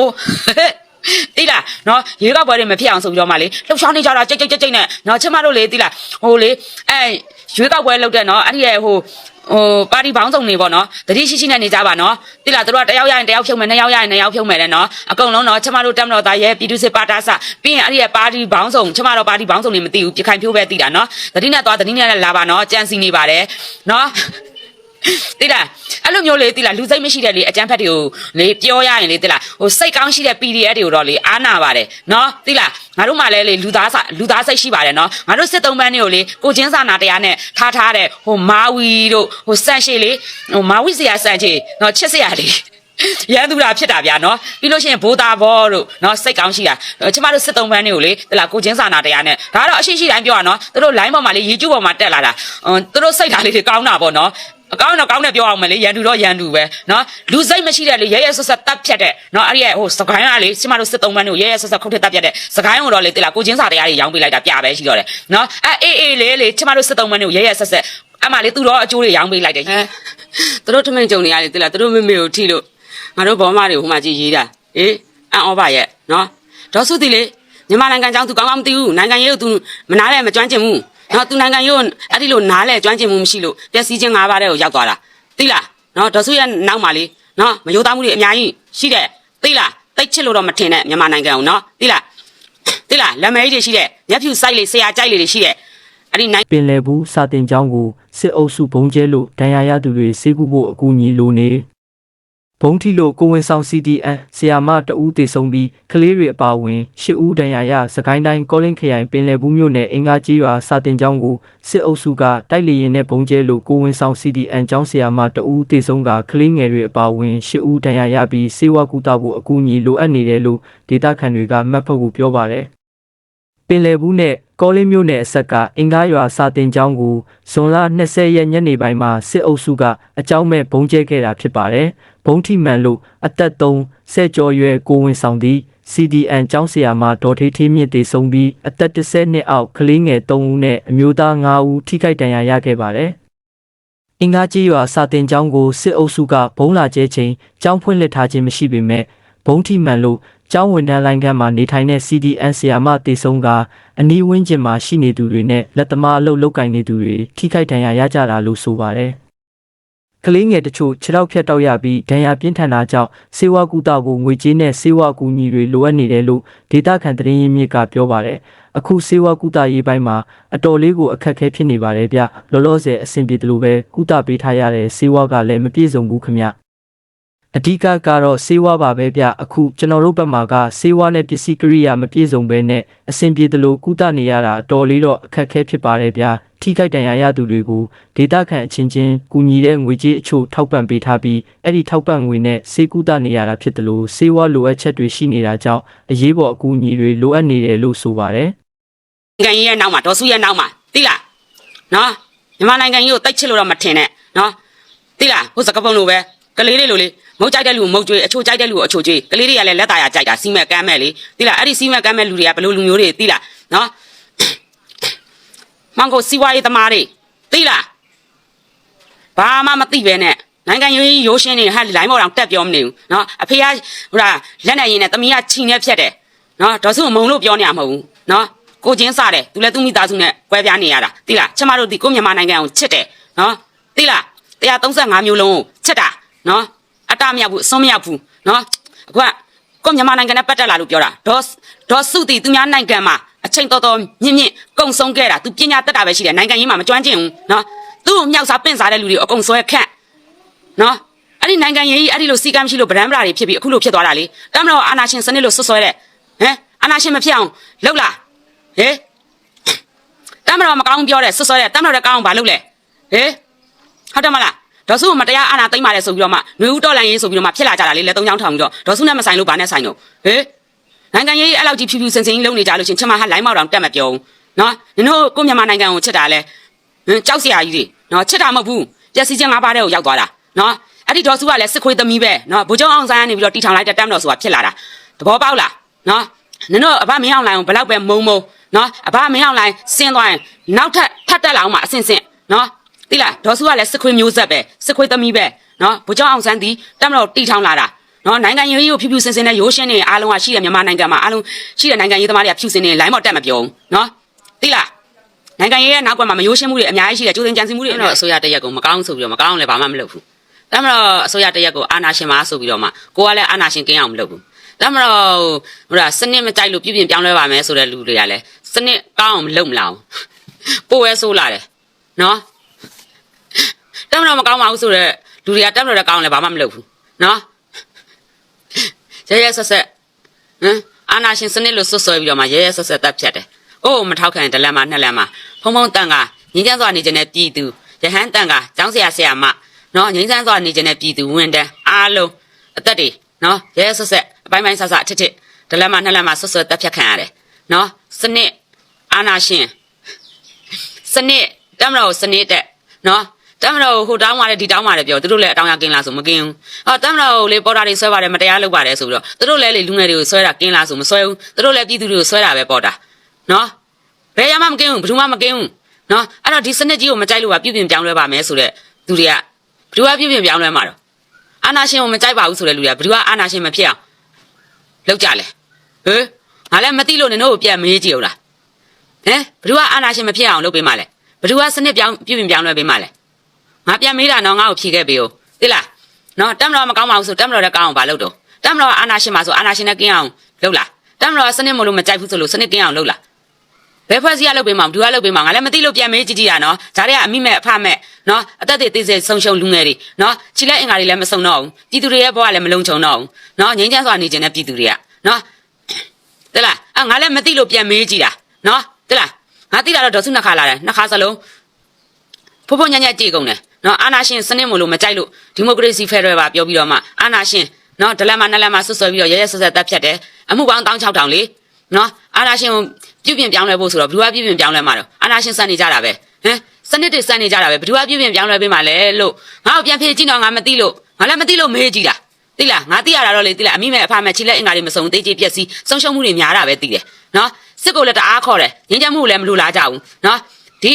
တိလားနော်ရေကောက်ပွဲတွေမဖြစ်အောင်ဆိုပြီးတော့မှလေလှုပ်ရှားနေကြတာကြိတ်ကြိတ်ကြိတ်ကြိတ်နဲ့နော်ချစ်မတို့လေတိလားဟိုလေအဲရွေးကောက်ပွဲလုပ်တဲ့နော်အဲ့ဒီရဲ့ဟို ဟိုပါတီဘောင်းဆောင်နေပေါ့နော်တတိရှိရှိနဲ့နေကြပါနော်တိလားတို့ကတယောက်ရရင်တယောက်ဖြုံမယ်နှစ်ယောက်ရရင်နှစ်ယောက်ဖြုံမယ်လေနော်အကုန်လုံးနော်ချစ်မတို့တက်မတော်သားရဲ့ပြည်သူစစ်ပါတာစပြီးရင်အဲ့ဒီရဲ့ပါတီဘောင်းဆောင်ချစ်မတို့ပါတီဘောင်းဆောင်နေမသိဘူးပြခိုင်ဖြိုးပဲတိတာနော်တတိနဲ့သွားတတိနဲ့လာပါနော်ကြံစီနေပါတယ်နော် တိလားအဲ့လိုမျိုးလေတိလားလူစိတ်မရှိတဲ့လေအကျန်းဖက်တွေကိုလေပြောရရင်လေတိလားဟိုစိတ်ကောင်းရှိတဲ့ PDF တွေကိုတော့လေအားနာပါတယ်နော်တိလားငါတို့မှလည်းလေလူသားစလူသားစိတ်ရှိပါတယ်နော်ငါတို့စစ်သုံးပန်းတွေကိုလေကိုချင်းစာနာတရားနဲ့ထားထားတဲ့ဟိုမာဝီတို့ဟိုစန့်ရှိလေဟိုမာဝီစရာစန့်ချေနော်ချစ်စရာလေရန်သူတာဖြစ်တာဗျာနော်ပြီးလို့ရှိရင်ဘိုးသားဘောတို့နော်စိတ်ကောင်းရှိတာကျမတို့စစ်သုံးပန်းတွေကိုလေတလားကိုချင်းစာနာတရားနဲ့ဒါကတော့အရှိရှိတိုင်းပြောရနော်သူတို့ line ပေါ်မှာလေ YouTube ပေါ်မှာတက်လာတာသူတို့စိတ်ဓာတ်လေးတွေကောင်းတာပေါ့နော် အကောင်းတော့ကောင်းနဲ့ပြောအောင်မယ်လေရန်သူတော့ရန်သူပဲနော်လူစိတ်မရှိတဲ့လေရဲရဲဆွဆက်တတ်ဖြတ်တဲ့နော်အဲ့ဒီရဲ့ဟိုစကိုင်းကလေကျမတို့စစ်သုံးပန်းတို့ရဲရဲဆွဆက်ခုတ်ထက်တတ်ဖြတ်တဲ့စကိုင်းကိုတော့လေတိလာကိုချင်းစာတရားတွေရောင်းပေးလိုက်တာပြပဲရှိတော့တယ်နော်အဲ့အေးအေးလေးလေကျမတို့စစ်သုံးပန်းတို့ရဲရဲဆွဆက်အမလေးသူတော့အကျိုးတွေရောင်းပေးလိုက်တယ်ဟဲ့သူတို့ထမိန်ကြုံနေရတယ်တိလာသူတို့မမေကိုထိလို့ငါတို့ဘောမတွေဟိုမှာကြည်ရေးတာအေးအန်အောပါရဲ့နော်ဒေါ်စုတီလေမြန်မာနိုင်ငံကြောင့်သူကောင်းကောင်းမသိဘူးနိုင်ငံရေးကိုသူမနားလည်းမကျွမ်းကျင်ဘူး နော်သူနိုင်ငံရိုးအဲ့ဒီလိုနားလဲကျွမ်းကျင်မှုမရှိလို့ပျက်စီးခြင်း၅ပါးတဲ့ကိုရောက်သွားတာသိလားနော်ဒေါ်စုရဲ့နောက်မှာလေနော်မယိုသားမှုတွေအများကြီးရှိတယ်သိလားတိတ်ချစ်လို့တော့မထင်နဲ့မြန်မာနိုင်ငံကိုနော်သိလားသိလားလက်မဲကြီးတွေရှိတဲ့မျက်ဖြူစိုက်လေးဆရာကြိုက်လေးတွေရှိတဲ့အဲ့ဒီနိုင်ပင်လယ်ဘူးစာတင်ကျောင်းကိုစစ်အုပ်စုဘုံကျဲလို့ဒဏ်ရာရသူတွေစေကူဖို့အကူအညီလိုနေ ဘုံထီလို့ကိုဝင်ဆောင် CDN ဆီယာမတဦးတေဆုံးပြီးကလေးတွေအပါအဝင်၈ဦးဒဏ်ရာရစကိုင်းတိုင်းကောလင်းခရိုင်ပင်လယ်ဘူးမြို့နယ်အင်္ဂါကြီးရွာစာတင်ကျောင်းကိုစစ်အုပ်စုကတိုက်လေရင်နဲ့ဘုံကျဲလို့ကိုဝင်ဆောင် CDN ကျောင်းဆီယာမတဦးတေဆုံးကကလေးငယ်တွေအပါအဝင်၈ဦးဒဏ်ရာရပြီးစေဝါကူတာဖို့အကူအညီလိုအပ်နေတယ်လို့ဒေသခံတွေကမှတ်ဖတ်ဖို့ပြောပါတယ်။ ပင်လယ်ဘူးနဲ့ကောလင်းမြို့နယ်အဆက်ကအင်္ဂါရွာစာတင်ကျောင်းကိုဇွန်လ20ရက်ညနေပိုင်းမှာစစ်အုပ်စုကအကြောင်းမဲ့ဘုံကျဲခဲ့တာဖြစ်ပါတယ်။ဘုံထိမှန်လို့အသက်3ဆဲကျော်ရွယ်ကိုဝင်ဆောင်သည့် CDN ကျောင်းဆရာမဒေါ်ထေးထေးမြင့်တေဆုံးပြီးအသက်10နှစ်အောက်ကလေးငယ်3ဦးနဲ့အမျိုးသား5ဦးထိခိုက်ဒဏ်ရာရခဲ့ပါတယ်။အင်္ဂါကြီးရွာစာတင်ကျောင်းကိုစစ်အုပ်စုကဘုံလာကျဲချိန်ကျောင်းဖွင့်လှစ်ထားခြင်းမရှိပေမဲ့ဘုံထိမှန်လို့ ကျောင်းဝန်ထမ်းလိုင်းကမ်းမှာနေထိုင်တဲ့ CDN ဆရာမတေဆုံးကအနီးဝန်းကျင်မှာရှိနေသူတွေနဲ့လက်သမားအလုပ်လုပ်ကင်နေသူတွေထိခိုက်ဒဏ်ရာရကြတာလို့ဆိုပါတယ်။ကလေးငယ်တချို့ခြေထောက်ဖြတ်တောက်ရပြီးဒဏ်ရာပြင်းထန်တာကြောင့်စေဝါကူတာကိုငွေကြေးနဲ့စေဝါကူညီတွေလိုအပ်နေတယ်လို့ဒေတာခန်တရင်ရင်းမြစ်ကပြောပါတယ်။အခုစေဝါကူတာရေးပိုင်းမှာအတော်လေးကိုအခက်အခဲဖြစ်နေပါတယ်ဗျ။လောလောဆယ်အဆင်ပြေတယ်လို့ပဲကူတာပေးထားရတဲ့စေဝါကလည်းမပြည့်စုံဘူးခင်ဗျ။ အဓိကကတော့စေဝါပါပဲဗျအခုကျွန်တော်တို့ဘက်မှာကစေဝါနဲ့ပစ္စည်းကိရိယာမပြည့်စုံဘဲနဲ့အဆင်ပြေသလိုကုသနေရတာအတော်လေးတော့အခက်အခဲဖြစ်ပါတယ်ဗျထိခိုက်ဒဏ်ရာရသူတွေကိုဒေတာခန့်အချင်းချင်းကူညီတဲ့ငွေကြေးအချို့ထောက်ပံ့ပေးထားပြီးအဲ့ဒီထောက်ပံ့ငွေနဲ့စေကုသနေရတာဖြစ်တယ်လို့စေဝါလိုအပ်ချက်တွေရှိနေတာကြောင့်အရေးပေါ်အကူအညီတွေလိုအပ်နေတယ်လို့ဆိုပါတယ်နိုင်ငံရေးရဲ့နောက်မှာဒေါ်စုရဲ့နောက်မှာသိလားနော်မြန်မာနိုင်ငံကြီးကိုတိုက်ချစ်လို့တော့မထင်နဲ့နော်သိလားဟိုစကပုံလိုပဲ ကလေးလေးလိုလေမုတ်ကြိုက်တဲ့လူကိုမုတ်ကြွေးအချိုကြိုက်တဲ့လူကိုအချိုကြွေးကလေးတွေကလည်းလက်ตาရကြိုက်တာစီမဲ့ကမ်းမဲ့လေသိလားအဲ့ဒီစီမဲ့ကမ်းမဲ့လူတွေကဘယ်လိုလူမျိုးတွေသိလားနော်မောင်ကိုစီဝါရေးသမားတွေသိလားဘာမှမသိပဲနဲ့နိုင်ငံရေးရိုးရှင်းနေဟာလိုင်းမော်တောင်တက်ပြောမနေဘူးနော်အဖေကဟိုဒါလက်နဲ့ရင်းနဲ့တမီးကချီနေဖြတ်တယ်နော်ဒေါ်စုမုံလို့ပြောနေရမဟုတ်ဘူးနော်ကိုချင်းစားတယ်သူလည်းသူ့မိသားစုနဲ့ကွဲပြားနေရတာသိလားကျမတို့ဒီကိုမြန်မာနိုင်ငံကိုချစ်တယ်နော်သိလား135မျိုးလုံးကိုချစ်တာ နော်အတမရဘူးအစွန်းမရဘူးနော်အခုကကိုမြန်မာနိုင်ငံနဲ့ပတ်သက်လာလို့ပြောတာဒေါ်ဒေါ်စုတီသူများနိုင်ငံမှာအချိန်တော်တော်မြင့်မြင့်ကုံဆုံးခဲ့တာသူပညာတတ်တာပဲရှိတယ်နိုင်ငံရေးမှာမကျွမ်းကျင်ဘူးနော်သူ့ကိုမြောက်စားပင့်စားတဲ့လူတွေအကုန်ဆွဲခန့်နော်အဲ့ဒီနိုင်ငံရေးကြီးအဲ့ဒီလိုစီကမ်းမရှိလို့ဗရန်ဗရာတွေဖြစ်ပြီးအခုလိုဖြစ်သွားတာလေတမတော်အာနာရှင်စနစ်လို့ဆွဆွဲတဲ့ဟမ်အာနာရှင်မဖြစ်အောင်လှုပ်လားဟေးတမတော်မကောင်းပြောတယ်ဆွဆွဲတဲ့တမတော်လည်းကောင်းအောင်ဘာလုပ်လဲဟေးဟုတ်တယ်မလား ဒေါ်စုကမတရားအာနာသိမ့်ပါတယ်ဆိုပြီးတော့မှຫນွေဦးတော်လန်ရေးဆိုပြီးတော့မှဖြစ်လာကြတာလေလက်သုံးချောင်းထောင်ပြီးတော့ဒေါ်စုနဲ့မဆိုင်လို့ဘာနဲ့ဆိုင်တော့ဟေးနိုင်ငံရေးအဲ့လောက်ကြီးဖြူဖြူစင်စင်ကြီးလုပ်နေကြလို့ချင်းချမဟာလိုင်းမောက်တောင်တက်မပြောဘူးနော်နင်တို့ကိုမြန်မာနိုင်ငံကိုချစ်တာလဲဟင်ကြောက်စရာကြီးတွေနော်ချစ်တာမဟုတ်ဘူးပျက်စီးခြင်းငါးပါးတဲ့ကိုရောက်သွားတာနော်အဲ့ဒီဒေါ်စုကလည်းစစ်ခွေးသမီးပဲနော်ဗိုလ်ချုပ်အောင်ဆန်းကနေပြီးတော့တီထောင်လိုက်တဲ့တမ်းတော်ဆိုတာဖြစ်လာတာသဘောပေါက်လားနော်နင်တို့အဘမင်းအောင်လိုင်ကိုဘလောက်ပဲမုံမုံနော်အဘမင်းအောင်လိုင်ဆင်းသွားရင်နောက်ထပ်ထပ်တက်လာအောင်မအဆင့်ဆင့်နော် သိလားဒေါ်စုကလည်းစစ်ခွေးမျိုးဆက်ပဲစစ်ခွေးသမီးပဲနော်ဗိုလ်ချုပ်အောင်ဆန်းဒီတမ်းတော်တီထောင်လာတာနော်နိုင်ငံရေးကိုဖြူဖြူစင်စင်နဲ့ရိုးရှင်းနေအားလုံးကရှိတဲ့မြန်မာနိုင်ငံမှာအားလုံးရှိတဲ့နိုင်ငံရေးသမားတွေကဖြူစင်နေလိုင်းမော်တက်မပြောဘူးနော်သိလားနိုင်ငံရေးရဲ့နောက်ကွယ်မှာမရိုးရှင်းမှုတွေအများကြီးရှိတယ်ကျိုးစင်ကြံစည်မှုတွေအဲ့တော့အစိုးရတရက်ကိုမကောင်းဆိုပြီးတော့မကောင်းလည်းဘာမှမလုပ်ဘူးဒါမှမဟုတ်အစိုးရတရက်ကိုအာနာရှင်မဆိုပြီးတော့မှကိုကလည်းအာနာရှင်ကင်းအောင်မလုပ်ဘူးဒါမှမဟုတ်ဟိုဒါစနစ်မကြိုက်လို့ပြပြပြောင်းလဲပါမယ်ဆိုတဲ့လူတွေကလည်းစနစ်ကောင်းအောင်မလုပ်မလားပို့ရဲဆိုးလာတယ်နော်ဒါ မှမဟုတ်မကောင်းပါဘူးဆိုတော့လူတွေကတက်မလို့လည်းကောင်းလည်းဘာမှမလုပ်ဘူးနော်ရဲရဲဆက်ဆက်ဟမ်အာနာရှင်စနစ်လို့ဆွဆွဲပြီးတော့မှရဲရဲဆက်ဆက်တက်ဖြတ်တယ်။အိုးမထောက်ခံတလက်မနှစ်လက်မဖုံဖုံတန်ကငင်းကျန်းစွာနေခြင်းနဲ့ပြည်သူရဟန်းတန်ကကျောင်းဆရာဆရာမနော်ငင်းကျန်းစွာနေခြင်းနဲ့ပြည်သူဝန်တန်းအားလုံးအသက်တွေနော်ရဲရဲဆက်ဆက်အပိုင်းပိုင်းဆဆအထစ်ထစ်တလက်မနှစ်လက်မဆွဆွဲတက်ဖြတ်ခံရတယ်။နော်စနစ်အာနာရှင်စနစ်တမတော်စနစ်တဲ့နော် တမတော်ဟိုတောင်းပါတယ်ဒီတောင်းပါတယ်ပြောသူတို့လည်းအတောင်းရကင်းလားဆိုမကင်းဘူး။ဟောတမတော်လေပေါ်တာတွေဆွဲပါတယ်မတရားလုပ်ပါတယ်ဆိုပြီးတော့သူတို့လည်းလေလူငယ်တွေကိုဆွဲတာကင်းလားဆိုမဆွဲဘူး။သူတို့လည်းပြည်သူတွေကိုဆွဲတာပဲပေါ်တာ။နော်ဘယ်ရမှမကင်းဘူးဘယ်သူမှမကင်းဘူး။နော်အဲ့တော့ဒီစနစ်ကြီးကိုမကြိုက်လို့ပါပြုပြင်ပြောင်းလဲပါမယ်ဆိုတဲ့သူတွေကဘယ်သူကပြုပြင်ပြောင်းလဲမှာတော့အာနာရှင်ကိုမကြိုက်ပါဘူးဆိုတဲ့လူတွေကဘယ်သူကအာနာရှင်မဖြစ်အောင်လုပ်ကြလဲ။ဟေးငါလည်းမသိလို့နင်တို့ကိုပြန်မေးကြည့်ဦးလား။ဟမ်ဘယ်သူကအာနာရှင်မဖြစ်အောင်လုပ်ပေးမှလဲ။ဘယ်သူကစနစ်ပြောင်းပြုပြင်ပြောင်းလဲပေးမှလဲ။ ငါပြန်မေးတာတော့ငါ့ကိုဖြေခဲ့ပေးဦး။သိလား။နော်တက်မတော်မကောင်းပါဘူးဆိုတက်မတော်လည်းကောင်းအောင်ပါလုပ်တော့။တက်မတော်အာနာရှင်မှာဆိုအာနာရှင်နဲ့ကင်းအောင်လုပ်လား။တက်မတော်ကစနစ်မလို့မကြိုက်ဘူးဆိုလို့စနစ်ကင်းအောင်လုပ်လား။ဟဘယ်ဖွဲ့စည်းရလုပ်ပေးမှာဘူးကလုပ်ပေးမှာငါလည်းမသိလို့ပြန်မေးကြည့်ကြည့်ရနော်ဈာတွေကအမိမဲ့အဖမဲ့နော်အသက်တွေသိစေဆုံးရှုံးလူငယ်တွေနော်ချီလက်အင်္ဂါတွေလည်းမစုံတော့ဘူးပြည်သူတွေရဲ့ဘဝလည်းမလုံးချုံတော့ဘူးနော်ငြိမ်းချမ်းစွာနေကြတဲ့ပြည်သူတွေကနော်တလားအငါလည်းမသိလို့ပြန်မေးကြည့်တာနော်တလားငါသိတာတော့ဒေါ်စုနှစ်ခါလာတယ်နှစ်ခါစလုံးဖိုးဖိုးညံ့ညံ့ကြည့်ကုန်တယ် နော်အာနာရှင်စနစ်မလို့မကြိုက်လို့ဒီမိုကရေစီဖက်ဒရယ်ပါပြောပြီးတော့မှအာနာရှင်နော်ဒလန်မနလန်မဆွဆွဲပြီးတော့ရဲရဲဆက်ဆက်တက်ဖြတ်တယ်အမှုပေါင်း16000လေနော်အာနာရှင်ကိုပြုပြင်ပြောင်းလဲဖို့ဆိုတော့ဘယ်သူကပြုပြင်ပြောင်းလဲမှာတော့အာနာရှင်စံနေကြတာပဲဟမ်စနစ်တွေစံနေကြတာပဲဘယ်သူကပြုပြင်ပြောင်းလဲပေးမှာလဲလို့ငါ့ကိုပြန်ဖြေကြည့်တော့ငါမသိလို့ငါလည်းမသိလို့မေးကြည့်တာသိလားငါသိရတာတော့လေသိလားအမိမဲ့အဖမဲ့ချီလက်အင်္ဂါတွေမစုံသေးချေပြက်စီးဆုံးရှုံးမှုတွေများတာပဲသိတယ်နော်စစ်ကိုလည်းတအားခေါ်တယ်ငင်းချမ်းမှုလည်းမလိုလားကြဘူးနော်ဒီ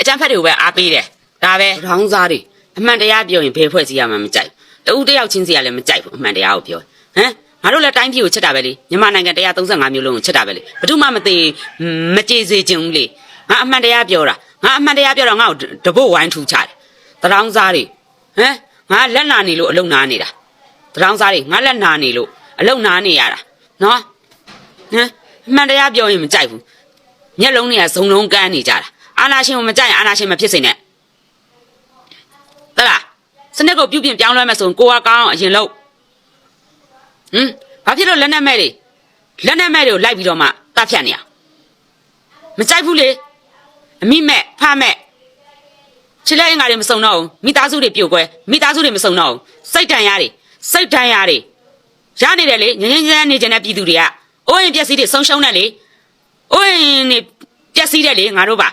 အကြမ်းဖက်တွေကိုပဲအားပေးတယ် ဒါပဲထောင်းစားတွေအမှန်တရားပြောရင်ဘယ်ဖွဲ့စည်းရမှမကြိုက်တူတယောက်ချင်းစီကလည်းမကြိုက်ဘူးအမှန်တရားကိုပြောဟမ်ငါတို့လည်းတိုင်းပြည်ကိုချက်တာပဲလေမြန်မာနိုင်ငံ135မျိုးလုံးကိုချက်တာပဲလေဘယ်သူမှမသေးမကြေစေချင်ဘူးလေငါအမှန်တရားပြောတာငါအမှန်တရားပြောတော့ငါ့ကိုတပုတ်ဝိုင်းထူချတယ်တရောင်းစားတွေဟမ်ငါလက်နာနေလို့အလုံနာနေတာတရောင်းစားတွေငါလက်နာနေလို့အလုံနာနေရတာနော်ဟမ်အမှန်တရားပြောရင်မကြိုက်ဘူးမျက်လုံးတွေကဇုံလုံးကန်းနေကြတာအာနာရှင်ကိုမကြိုက်ရင်အာနာရှင်မဖြစ်စေနဲ့တလား စနစ်ကိုပြုပြင်ပြောင်းလဲမယ်ဆိုရင်ကိုကကောင်းအောင်အရင်လုပ်ဟမ်ဘာဖြစ်လို့လက်နဲ့မဲ့တွေလက်နဲ့မဲ့တွေကိုလိုက်ပြီးတော့မှတတ်ဖြတ်နေရမကြိုက်ဘူးလေအမိမဲ့ဖမဲ့ချစ်လက်အင်္ဂါတွေမစုံတော့ဘူးမိသားစုတွေပြိုကွဲမိသားစုတွေမစုံတော့ဘူးစိတ်တန်ရတွေစိတ်တန်ရတွေရနေတယ်လေငငငနေကြတဲ့ပြည်သူတွေကအိုးရင်ပျက်စီးတွေဆုံးရှုံးတယ်လေအိုးရင်နေပျက်စီးတယ်လေငါတို့ပါ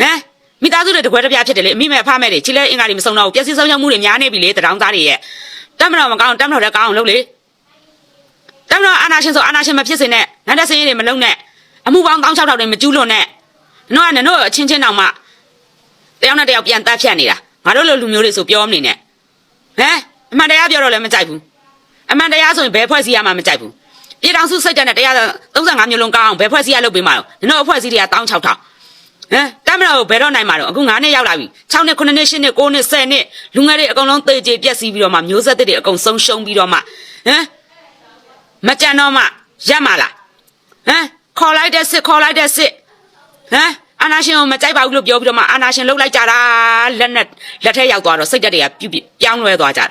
ဟမ် မိသားစုတွေတကွဲတပြားဖြစ်တယ်လေအမိမဲ့ဖမဲ့တွေချစ်လက်အင်္ဂါတွေမစုံတော့ဘူးပျက်စီးဆုံးရှုံးမှုတွေများနေပြီလေတရောင်းသားတွေရဲ့တက်မတော်မကောင်းတက်မတော်လည်းကောင်းအောင်လုပ်လေတက်မတော်အာနာရှင်ဆိုအာနာရှင်မဖြစ်စေနဲ့နန္ဒစင်းတွေမလုံးနဲ့အမှုပေါင်း16000တွေမကျူးလွန်နဲ့နော်ကနော်အချင်းချင်းတောင်မှတယောက်နဲ့တယောက်ပြန်တတ်ဖြတ်နေတာငါတို့လိုလူမျိုးတွေဆိုပြောမနေနဲ့ဟမ်အမှန်တရားပြောတော့လည်းမကြိုက်ဘူးအမှန်တရားဆိုရင်ဘယ်ဖွဲ့စည်းရမှမကြိုက်ဘူးပြည်တော်စုစိတ်ကြတဲ့တရား35မျိုးလုံးကောင်းအောင်ဘယ်ဖွဲ့စည်းရလုပ်ပေးမှာတော့နော်အဖွဲ့စည်းတွေက16000 ဟမ်တမရကိုဘယ်တော့နိုင်မှာတော့အခု9နှစ်ရောက်လာပြီ6နှစ်9နှစ်10နှစ်9နှစ်10နှစ်လူငယ်တွေအကုန်လုံးသေကြေပြက်စီးပြီးတော့မှမျိုးဆက်တွေအကုန်ဆုံးရှုံးပြီးတော့မှဟမ်မကြံတော့မှရက်မှာလားဟမ်ခေါ်လိုက်တဲ့စစ်ခေါ်လိုက်တဲ့စစ်ဟမ်အာနာရှင်ကိုမကြိုက်ပါဘူးလို့ပြောပြီးတော့မှအာနာရှင်လှုပ်လိုက်ကြတာလက်နဲ့လက်ထက်ရောက်သွားတော့စိတ်တက်တွေကပြုတ်ပြောင်းလဲသွားကြတာ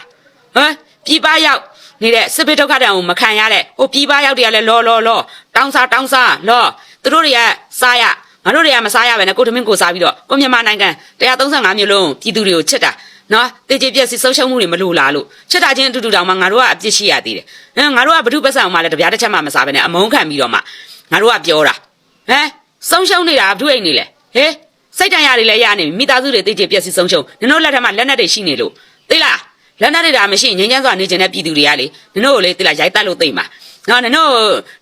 ဟမ်ပြည်ပရောက်နေတဲ့စစ်ဘေးဒုက္ခတံကိုမခံရတဲ့ဟိုပြည်ပရောက်တွေကလည်းလောလောလောတောင်းစားတောင်းစားလောသူတို့တွေကစားရ ငါတို့တွေကမစားရပဲနဲ့ကိုသမင်းကိုစားပြီးတော့ကိုမြန်မာနိုင်ငံ135မျိုးလုံးပြည်သူတွေကိုချစ်တာနော်တေချေပြက်စီဆုံးရှုံးမှုတွေမလိုလားလို့ချစ်တာချင်းအတူတူတောင်မှငါတို့ကအပြစ်ရှိရသေးတယ်ဟမ်ငါတို့ကဘ ᱹ ပက်ဆံအောင်မှလည်းတပြားတစ်ချက်မှမစားပဲနဲ့အမုန်းခံပြီးတော့မှငါတို့ကပြောတာဟမ်ဆုံးရှုံးနေတာဘ ᱹ အိမ်နေလေဟေးစိတ်တန်ရတွေလည်းရနေပြီမိသားစုတွေတေချေပြက်စီဆုံးရှုံးနင်တို့လက်ထက်မှာလက်နက်တွေရှိနေလို့သိလားလက်နက်တွေဒါမရှိငြိမ်းချမ်းစွာနေကျင်တဲ့ပြည်သူတွေကလေနင်တို့ကိုလေသိလားရိုက်တက်လို့သိမှာနော်နင်တို့